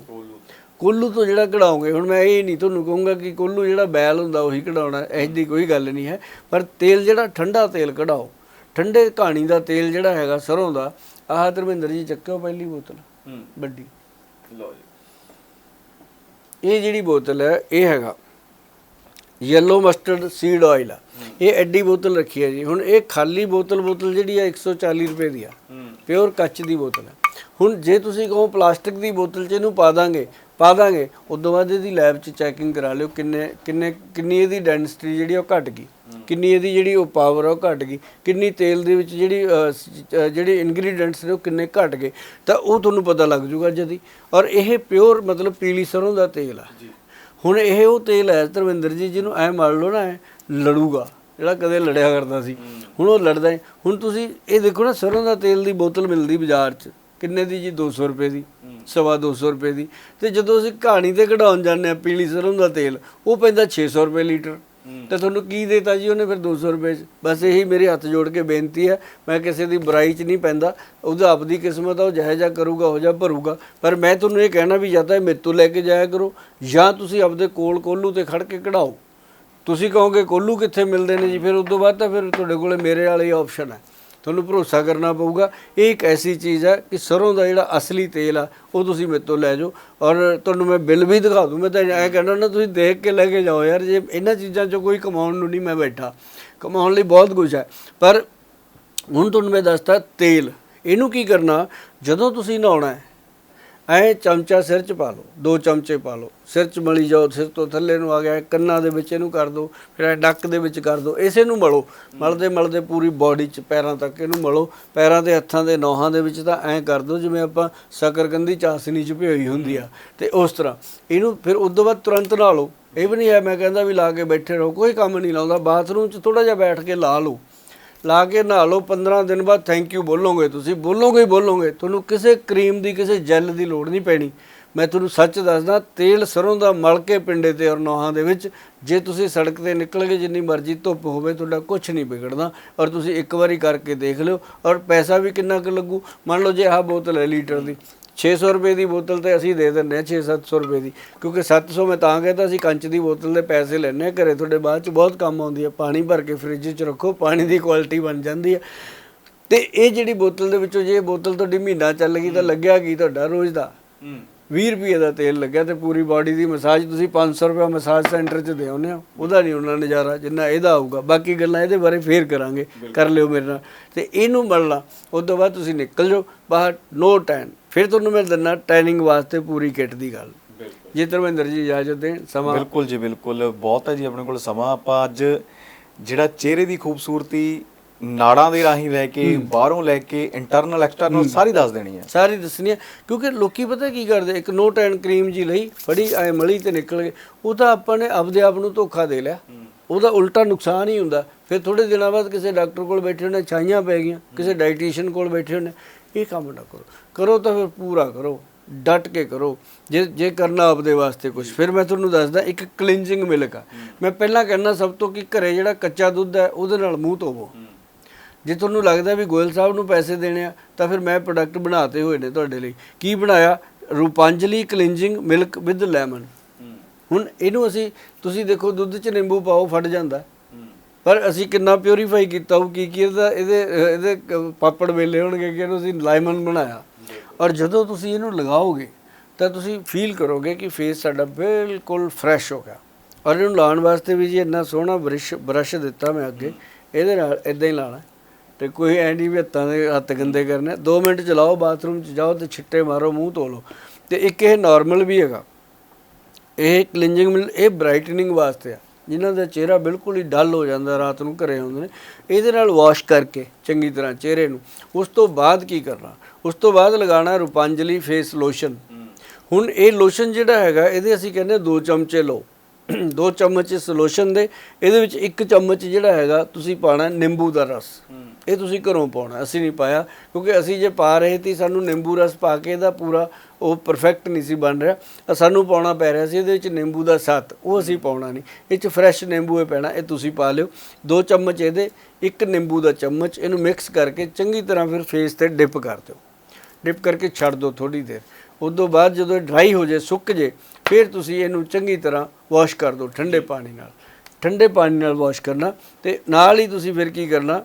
ਕੋਲੂ ਤੋਂ। ਜਿਹੜਾ ਕਢਾਉਂਗੇ ਹੁਣ ਮੈਂ ਇਹ ਨਹੀਂ ਤੁਹਾਨੂੰ ਕਹੂੰਗਾ ਕਿ ਕੋਲੂ ਜਿਹੜਾ ਬੈਲ ਹੁੰਦਾ ਉਹੀ ਕਢਾਉਣਾ ਇਹ ਦੀ ਕੋਈ ਗੱਲ ਨਹੀਂ ਹੈ। ਪਰ ਤੇਲ ਜਿਹੜਾ ਠੰਡਾ ਤੇਲ ਕਢਾਓ। ਠੰਡੇ ਕਹਾਣੀ ਦਾ ਤੇਲ ਜਿਹੜਾ ਹੈਗਾ ਸਰੋਂ ਦਾ ਆਹ ਧਰਮਿੰਦਰ ਜੀ ਚੱਕਿਓ ਪਹਿਲੀ ਬੋਤਲ ਵੱਡੀ। ਲਓ ਜੀ। ਇਹ ਜਿਹੜੀ ਬੋਤਲ ਹੈ ਇਹ ਹੈਗਾ ਯੈਲੋ ਮਸਟਰਡ ਸੀਡ ਆਇਲ ਆ। ਇਹ ਐਡੀ ਬੋਤਲ ਰੱਖੀ ਹੈ ਜੀ। ਹੁਣ ਇਹ ਖਾਲੀ ਬੋਤਲ ਬੋਤਲ ਜਿਹੜੀ ਆ 140 ਰੁਪਏ ਦੀ ਆ। ਪਿਓਰ ਕੱਚ ਦੀ ਬੋਤਲ ਹੈ ਹੁਣ ਜੇ ਤੁਸੀਂ ਕਹੋ ਪਲਾਸਟਿਕ ਦੀ ਬੋਤਲ 'ਚ ਇਹਨੂੰ ਪਾ ਦਾਂਗੇ ਪਾ ਦਾਂਗੇ ਉਦੋਂ ਬਾਅਦ ਇਹਦੀ ਲੈਬ 'ਚ ਚੈਕਿੰਗ ਕਰਾ ਲਿਓ ਕਿੰਨੇ ਕਿੰਨੇ ਕਿੰਨੀ ਇਹਦੀ ਡੈਂਸਿਟੀ ਜਿਹੜੀ ਉਹ ਘਟ ਗਈ। ਕਿੰਨੀ ਇਹਦੀ ਜਿਹੜੀ ਉਹ ਪਾਵਰ ਉਹ ਘਟ ਗਈ। ਕਿੰਨੀ ਤੇਲ ਦੇ ਵਿੱਚ ਜਿਹੜੀ ਜਿਹੜੇ ਇਨਗਰੀਡੀਐਂਟਸ ਨੇ ਉਹ ਕਿੰਨੇ ਘਟ ਗਏ। ਤਾਂ ਉਹ ਤੁਹਾਨੂੰ ਪਤਾ ਲੱਗ ਜੂਗਾ ਜਦੀ। ਔਰ ਇਹ ਪਿਓਰ ਮਤਲਬ ਪੀਲੀ ਸਰੋਂ ਦਾ ਤੇਲ ਆ। ਹੁਣ ਇਹ ਉਹ ਤੇਲ ਹੈ ਧਰਮਿੰਦਰ ਜੀ ਜਿਹਨੂੰ ਐ ਮੰਨ ਲਓ ਨਾ ਲੜੂਗਾ। ਜਿਹੜਾ ਕਦੇ ਲੜਿਆ ਕਰਦਾ ਸੀ। ਹੁਣ ਉਹ ਲੜਦਾ ਹੈ ਹੁਣ ਤੁਸੀਂ, ਇਹ ਦੇਖੋ ਨਾ, ਸਰੋਂ ਦਾ ਤੇਲ ਦੀ ਬੋਤਲ ਮਿਲਦੀ ਬਾਜ਼ਾਰ 'ਚ। ਕਿੰਨੇ ਦੀ ਜੀ? 200 ਰੁਪਏ ਦੀ। ਸਵਾ 200 ਰੁਪਏ ਦੀ। ਤੇ ਜਦੋਂ ਅਸੀਂ ਕਹਾਣੀ ਤੇ ਕਢਾਉਣ ਜਾਂਦੇ ਆ ਪੀਲੀ ਸਰੋਂ ਦਾ ਤੇਲ, ਉਹ ਪੈਂਦਾ 600 ਰੁਪਏ ਲੀਟਰ। ਤੇ ਤੁਹਾਨੂੰ ਕੀ ਦੇਤਾ ਜੀ ਉਹਨੇ ਫਿਰ 200 ਰੁਪਏ 'ਚ? ਬਸ ਇਹੀ ਮੇਰੇ ਹੱਥ ਜੋੜ ਕੇ ਬੇਨਤੀ ਹੈ, ਮੈਂ ਕਿਸੇ ਦੀ ਬੁਰਾਈ 'ਚ ਨਹੀਂ ਪੈਂਦਾ। ਉਹਦਾ ਆਪਦੀ ਕਿਸਮਤ ਆ, ਉਹ ਜਿਹੋ ਜਿਹਾ ਕਰੂਗਾ, ਉਹ ਜਿਹਾ ਭਰੂਗਾ। ਪਰ ਮੈਂ ਤੁਹਾਨੂੰ ਇਹ ਕਹਿਣਾ ਵੀ ਜਾਂ ਤਾਂ ਮੇਰੇ ਤੋਂ ਲੈ ਕੇ ਜਾਇਆ ਕਰੋ, ਜਾਂ ਤੁਸੀਂ ਆਪਦੇ ਕੋਲ ਕੋਲੂ ਤੇ ਖੜ ਕੇ ਕਢਾਓ। ਤੁਸੀਂ ਕਹੋਗੇ ਕੋਲੂ ਕਿੱਥੇ ਮਿਲਦੇ ਨੇ ਜੀ? ਫਿਰ ਉਸ ਤੋਂ ਬਾਅਦ ਤਾਂ ਫਿਰ ਤੁਹਾਡੇ ਕੋਲੇ ਮੇਰੇ ਵਾਲੇ ਆਪਸ਼ਨ ਹੈ। ਤੁਹਾਨੂੰ ਭਰੋਸਾ ਕਰਨਾ ਪਊਗਾ। ਇਹ ਇੱਕ ਐਸੀ ਚੀਜ਼ ਹੈ ਕਿ ਸਰੋਂ ਦਾ ਜਿਹੜਾ ਅਸਲੀ ਤੇਲ ਆ, ਉਹ ਤੁਸੀਂ ਮੇਰੇ ਤੋਂ ਲੈ ਜਾਓ। ਔਰ ਤੁਹਾਨੂੰ ਮੈਂ ਬਿੱਲ ਵੀ ਦਿਖਾ ਦੂੰ। ਮੈਂ ਤਾਂ ਐ ਕਹਿੰਦਾ ਨਾ, ਤੁਸੀਂ ਦੇਖ ਕੇ ਲੈ ਕੇ ਜਾਓ ਯਾਰ। ਜੇ ਇਹਨਾਂ ਚੀਜ਼ਾਂ 'ਚੋਂ ਕੋਈ ਕਮਾਉਣ ਨੂੰ ਨਹੀਂ ਮੈਂ ਬੈਠਾ। ਕਮਾਉਣ ਲਈ ਬਹੁਤ ਕੁਝ ਹੈ। ਪਰ ਹੁਣ ਤੁਹਾਨੂੰ ਮੈਂ ਦੱਸਤਾ ਤੇਲ। ਇਹਨੂੰ ਕੀ ਕਰਨਾ? ਜਦੋਂ ਤੁਸੀਂ ਨਹਾਉਣਾ ਹੈ ਐ ਚਮਚਾ ਸਿਰ 'ਚ ਪਾ ਲਓ, ਦੋ ਚਮਚੇ ਪਾ ਲਓ, ਸਿਰ 'ਚ ਮਲੀ ਜਾਓ, ਸਿਰ ਤੋਂ ਥੱਲੇ ਨੂੰ ਆ ਗਿਆ, ਕੰਨਾਂ ਦੇ ਵਿੱਚ ਇਹਨੂੰ ਕਰ ਦਿਓ ਫਿਰ ਐ ਡੱਕ ਦੇ ਵਿੱਚ ਕਰ ਦਿਓ ਇਸੇ ਨੂੰ ਮਲੋ, ਮਲਦੇ ਮਲਦੇ ਪੂਰੀ ਬਾਡੀ 'ਚ ਪੈਰਾਂ ਤੱਕ ਇਹਨੂੰ ਮਲੋ, ਪੈਰਾਂ ਦੇ ਹੱਥਾਂ ਦੇ ਨੋਹਾਂ ਦੇ ਵਿੱਚ ਤਾਂ ਐ ਕਰ ਦਿਓ ਜਿਵੇਂ ਆਪਾਂ ਸ਼ਕਰਕੰਦੀ ਚਾਸਨੀ 'ਚ ਭਿਓਈ ਹੁੰਦੀ ਆ, ਤੇ ਉਸ ਤਰ੍ਹਾਂ, ਇਹਨੂੰ ਫਿਰ ਉਸ ਤੋਂ ਬਾਅਦ ਤੁਰੰਤ ਨਹਾ ਲਓ, ਇਹ ਵੀ ਨਹੀਂ ਹੈ ਮੈਂ ਕਹਿੰਦਾ ਵੀ ਲਾ ਕੇ ਬੈਠੇ ਰਹੋ, ਕੋਈ ਕੰਮ ਨਹੀਂ ਲਾਉਂਦਾ, ਬਾਥਰੂਮ 'ਚ ਥੋੜਾ ਜਿਹਾ ਬੈਠ ਕੇ ਲਾ ਲਓ ਲਾ ਕੇ ਨਹਾ ਲਓ 15 ਦਿਨ ਬਾਅਦ ਥੈਂਕ ਯੂ ਬੋਲੋਗੇ ਤੁਸੀਂ, ਬੋਲੋਗੇ ਹੀ ਬੋਲੋਗੇ। ਤੁਹਾਨੂੰ ਕਿਸੇ ਕਰੀਮ ਦੀ, ਕਿਸੇ ਜੈਲ ਦੀ ਲੋੜ ਨਹੀਂ ਪੈਣੀ। ਮੈਂ ਤੁਹਾਨੂੰ ਸੱਚ ਦੱਸਦਾ, ਤੇਲ ਸਰੋਂ ਦਾ ਮਲ ਕੇ ਪਿੰਡੇ ਤੇ ਔਰ ਨੋਹਾਂ ਦੇ ਵਿੱਚ, ਜੇ ਤੁਸੀਂ ਸੜਕ ਤੇ ਨਿਕਲ ਗਏ ਜਿੰਨੀ ਮਰਜ਼ੀ ਧੁੱਪ ਹੋਵੇ, ਤੁਹਾਡਾ ਕੁਝ ਨਹੀਂ ਵਿਗੜਦਾ। ਔਰ ਤੁਸੀਂ ਇੱਕ ਵਾਰੀ ਕਰਕੇ ਦੇਖ ਲਿਓ, ਔਰ ਪੈਸਾ ਵੀ ਕਿੰਨਾ ਕੁ ਲੱਗੂ? ਮੰਨ ਲਓ ਜੇ ਆਹ ਬੋਤਲ ਹੈ ਲੀਟਰ ਦੀ 600 ਰੁਪਏ ਦੀ ਬੋਤਲ ਤੇ ਅਸੀਂ ਦੇ ਦਿੰਦੇ ਹਾਂ 6-700 ਰੁਪਏ ਦੀ। ਕਿਉਂਕਿ 700 ਮੈਂ ਤਾਂ ਕਹਿੰਦਾ ਅਸੀਂ ਕੰਚ ਦੀ ਬੋਤਲ ਦੇ ਪੈਸੇ ਲੈਣੇ ਆ ਘਰੇ, ਤੁਹਾਡੇ ਬਾਅਦ ਚ ਬਹੁਤ ਕੰਮ ਆਉਂਦੀ ਹੈ। ਪਾਣੀ ਭਰ ਕੇ ਫ੍ਰਿਜ 'ਚ ਰੱਖੋ, ਪਾਣੀ ਦੀ ਕੁਆਲਿਟੀ ਬਣ ਜਾਂਦੀ ਹੈ। ਤੇ ਇਹ ਜਿਹੜੀ ਬੋਤਲ ਦੇ ਵਿੱਚੋਂ ਜੇ ਬੋਤਲ ਤੁਹਾਡੀ ਮਹੀਨਾ ਚੱਲ ਗਈ ਤਾਂ ਲੱਗਿਆ ਕੀ ਤੁਹਾਡਾ ਰੋਜ਼ ਦਾ? 20 ਰੁਪਏ ਦਾ ਤੇਲ ਲੱਗਿਆ ਤੇ ਪੂਰੀ ਬਾਡੀ ਦੀ ਮਸਾਜ ਤੁਸੀਂ 500 ਰੁਪਏ ਮਸਾਜ ਸੈਂਟਰ 'ਚ ਦੇ ਆਉਂਦੇ ਹੋ। ਉਹਦਾ ਨਹੀਂ ਉਹਨਾਂ ਨਜ਼ਾਰਾ ਜਿੰਨਾ ਇਹਦਾ ਆਊਗਾ। ਬਾਕੀ ਗੱਲਾਂ ਇਹਦੇ ਬਾਰੇ ਫੇਰ ਕਰਾਂਗੇ ਕਰ ਲਿਓ ਮੇਰੇ ਨਾਲ। ਤੇ ਇਹਨੂੰ ਮਲਣਾ ਉਸ ਤੋਂ ਬਾਅਦ ਤੁਸੀਂ ਨਿਕਲ ਜਾਓ ਬਾਹਰ ਨੋ ਟੈਨ ਫਿਰ ਤੁਹਾਨੂੰ ਮੈਂ ਦਿੰਦਾ ਟ੍ਰੇਨਿੰਗ ਵਾਸਤੇ ਪੂਰੀ ਕਿੱਟ ਦੀ ਗੱਲ। ਜੇ ਧਰਮਿੰਦਰ ਜੀ ਇਜਾਜ਼ਤ ਦੇਣ ਸਮਾਂ ਬਿਲਕੁਲ ਜੀ ਬਿਲਕੁਲ। ਬਹੁਤ ਹੈ ਜੀ ਆਪਣੇ ਕੋਲ ਸਮਾਂ। ਆਪਾਂ ਅੱਜ ਜਿਹੜਾ ਚਿਹਰੇ ਦੀ ਖੂਬਸੂਰਤੀ ਨਾੜਾਂ ਦੇ ਰਾਹੀਂ ਲੈ ਕੇ ਬਾਹਰੋਂ ਲੈ ਕੇ ਇੰਟਰਨਲ ਐਕਸਟਰਨਲ ਸਾਰੀ ਦੱਸ ਦੇਣੀ ਹੈ। ਸਾਰੀ ਦੱਸਣੀ ਹੈ। ਕਿਉਂਕਿ ਲੋਕੀ ਪਤਾ ਕੀ ਕਰਦੇ ਇੱਕ ਨੋ ਟੈਨ ਕਰੀਮ ਜੀ ਲਈ ਫੜੀ ਐ ਮਲੀ ਤੇ ਨਿਕਲ ਗਏ। ਉਹ ਤਾਂ ਆਪਾਂ ਨੇ ਆਪਦੇ ਆਪ ਨੂੰ ਧੋਖਾ ਦੇ ਲਿਆ। ਉਹਦਾ ਉਲਟਾ ਨੁਕਸਾਨ ਹੀ ਹੁੰਦਾ। ਫਿਰ ਥੋੜੇ ਦਿਨਾਂ ਬਾਅਦ ਕਿਸੇ ਡਾਕਟਰ ਕੋਲ ਬੈਠੇ ਹੋਣੇ ਛਾਈਆਂ ਪੈ ਗਈਆਂ। ਕਿਸੇ ਡਾਈਟੀਸ਼ੀਅਨ ਕੋਲ ਬੈਠੇ ਹੋਣੇ ਇਹ ਕੰਮ ਨਾ ਕਰੋ। ਕਰੋ ਤਾਂ ਫਿਰ ਪੂਰਾ ਕਰੋ। ਡਟ ਕੇ ਕਰੋ। ਜੇ ਜੇ ਕਰਨਾ ਆਪਦੇ ਵਾਸਤੇ ਕੁਝ ਫਿਰ ਮੈਂ ਤੁਹਾਨੂੰ ਦੱਸਦਾ ਇੱਕ ਕਲੀਨਜਿੰਗ ਮਿਲਕ ਆ। ਮੈਂ ਪਹਿਲਾਂ ਕਹਿਣਾ ਸਭ ਤੋਂ ਕਿ ਘਰੇ ਜਿਹੜਾ ਕੱਚਾ ਦੁੱਧ ਹੈ ਉਹਦੇ ਨਾਲ ਮੂੰਹ ਧੋਵੋ। ਜੇ ਤੁਹਾਨੂੰ ਲੱਗਦਾ ਵੀ ਗੋਇਲ ਸਾਹਿਬ ਨੂੰ ਪੈਸੇ ਦੇਣੇ ਆ, ਤਾਂ ਫਿਰ ਮੈਂ ਪ੍ਰੋਡਕਟ ਬਣਾਤੇ ਹੋਏ ਨੇ ਤੁਹਾਡੇ ਲਈ। ਕੀ ਬਣਾਇਆ? Rupanjali cleansing milk with lemon ਹੁਣ ਇਹਨੂੰ ਅਸੀਂ, ਤੁਸੀਂ ਦੇਖੋ, ਦੁੱਧ 'ਚ ਨਿੰਬੂ ਪਾਓ ਫਟ ਜਾਂਦਾ। ਪਰ ਅਸੀਂ ਕਿੰਨਾ ਪਿਉਰੀਫਾਈ ਕੀਤਾ ਉਹ ਕੀ ਕੀ ਇਹਦਾ, ਇਹਦੇ ਇਹਦੇ ਪਾਪੜ ਵੇਲੇ ਹੋਣਗੇ ਕਿ ਇਹਨੂੰ ਅਸੀਂ ਲਾਈਮਨ ਬਣਾਇਆ। ਔਰ ਜਦੋਂ ਤੁਸੀਂ ਇਹਨੂੰ ਲਗਾਓਗੇ, ਤਾਂ ਤੁਸੀਂ ਫੀਲ ਕਰੋਗੇ ਕਿ ਫੇਸ ਸਾਡਾ ਬਿਲਕੁਲ ਫਰੈਸ਼ ਹੋ ਗਿਆ। ਔਰ ਇਹਨੂੰ ਲਾਉਣ ਵਾਸਤੇ ਵੀ ਜੀ ਇੰਨਾ ਸੋਹਣਾ ਬ੍ਰਸ਼ ਬ੍ਰਸ਼ ਦਿੱਤਾ ਮੈਂ ਅੱਗੇ। ਇਹਦੇ ਨਾਲ ਇਦਾਂ ਹੀ ਲਾਣਾ ਤੇ ਕੋਈ ਐ ਨਹੀਂ ਵੀ ਹੱਥਾਂ ਦੇ ਹੱਥ ਗੰਦੇ ਕਰਨੇ। 2 ਮਿੰਟ ਚਲਾਓ, ਬਾਥਰੂਮ 'ਚ ਜਾਓ ਤੇ ਛਿੱਟੇ ਮਾਰੋ, ਮੂੰਹ ਧੋ ਲਓ। ਤੇ ਇੱਕ ਇਹ ਨਾਰਮਲ ਵੀ ਹੈਗਾ। ਇਹ ਕਲੀਨਜਿੰਗ ਮਿਲ ਇਹ ਬ੍ਰਾਈਟਨਿੰਗ ਵਾਸਤੇ ਆ। ਜਿਨ੍ਹਾਂ ਦਾ ਚਿਹਰਾ ਬਿਲਕੁਲ ਹੀ ਡਲ ਹੋ ਜਾਂਦਾ ਰਾਤ ਨੂੰ ਘਰੇ ਆਉਂਦੇ ਨੇ। ਇਹਦੇ ਨਾਲ ਵਾਸ਼ ਕਰਕੇ, ਚੰਗੀ ਤਰ੍ਹਾਂ ਚਿਹਰੇ ਨੂੰ। ਉਸ ਤੋਂ ਬਾਅਦ ਕੀ ਕਰਨਾ? ਉਸ ਤੋਂ ਬਾਅਦ ਲਗਾਉਣਾ ਰੂਪਾਂਜਲੀ ਫੇਸ ਲੋਸ਼ਨ ਹੁਣ ਇਹ ਲੋਸ਼ਨ ਜਿਹੜਾ ਹੈਗਾ, ਇਹਦੇ ਅਸੀਂ ਕਹਿੰਦੇ ਦੋ ਚਮਚੇ ਲਓ। ਦੋ ਚਮਚ ਇਸ ਲੋਸ਼ਨ ਦੇ। ਇਹਦੇ ਵਿੱਚ ਇੱਕ ਚਮਚ ਜਿਹੜਾ ਹੈਗਾ, ਤੁਸੀਂ ਪਾਣਾ ਨਿੰਬੂ ਦਾ ਰਸ। ਇਹ ਤੁਸੀਂ ਘਰੋਂ ਪਾਉਣਾ, ਅਸੀਂ ਨਹੀਂ ਪਾਇਆ। ਕਿਉਂਕਿ ਅਸੀਂ ਜੇ ਪਾ ਰਹੇ ਸੀ, ਸਾਨੂੰ ਨਿੰਬੂ ਰਸ ਪਾ ਕੇ ਇਹਦਾ ਪੂਰਾ ਉਹ ਪਰਫੈਕਟ ਨਹੀਂ ਸੀ ਬਣ ਰਿਹਾ। ਸਾਨੂੰ ਪਾਉਣਾ ਪੈ ਰਿਹਾ ਸੀ, ਇਹਦੇ ਵਿੱਚ ਨਿੰਬੂ ਦਾ ਸੱਤ, ਉਹ ਅਸੀਂ ਪਾਉਣਾ ਨਹੀਂ। ਇਹ ਚ ਫਰੈਸ਼ ਨਿੰਬੂ ਇਹ ਪੈਣਾ, ਇਹ ਤੁਸੀਂ ਪਾ ਲਿਓ। ਦੋ ਚਮਚ ਇਹਦੇ, ਇੱਕ ਨਿੰਬੂ ਦਾ ਚਮਚ, ਇਹਨੂੰ ਮਿਕਸ ਕਰਕੇ ਚੰਗੀ ਤਰ੍ਹਾਂ ਫਿਰ ਫੇਸ ਤੇ ਡਿਪ ਕਰ ਦਿਓ। ਡਿਪ ਕਰਕੇ ਛੱਡ ਦਿਓ ਥੋੜੀ ਦੇਰ। ਉਸ ਤੋਂ ਬਾਅਦ ਜਦੋਂ ਇਹ ਡਰਾਈ ਹੋ ਜਾਏ ਸੁੱਕ ਜੇ, ਫਿਰ ਤੁਸੀਂ ਇਹਨੂੰ ਚੰਗੀ ਤਰ੍ਹਾਂ ਵਾਸ਼ ਕਰ ਦਿਓ ਠੰਡੇ ਪਾਣੀ ਨਾਲ। ਠੰਡੇ ਪਾਣੀ ਨਾਲ ਵਾਸ਼ ਕਰਨਾ ਤੇ ਨਾਲ ਹੀ ਤੁਸੀਂ ਫਿਰ ਕੀ ਕਰਨਾ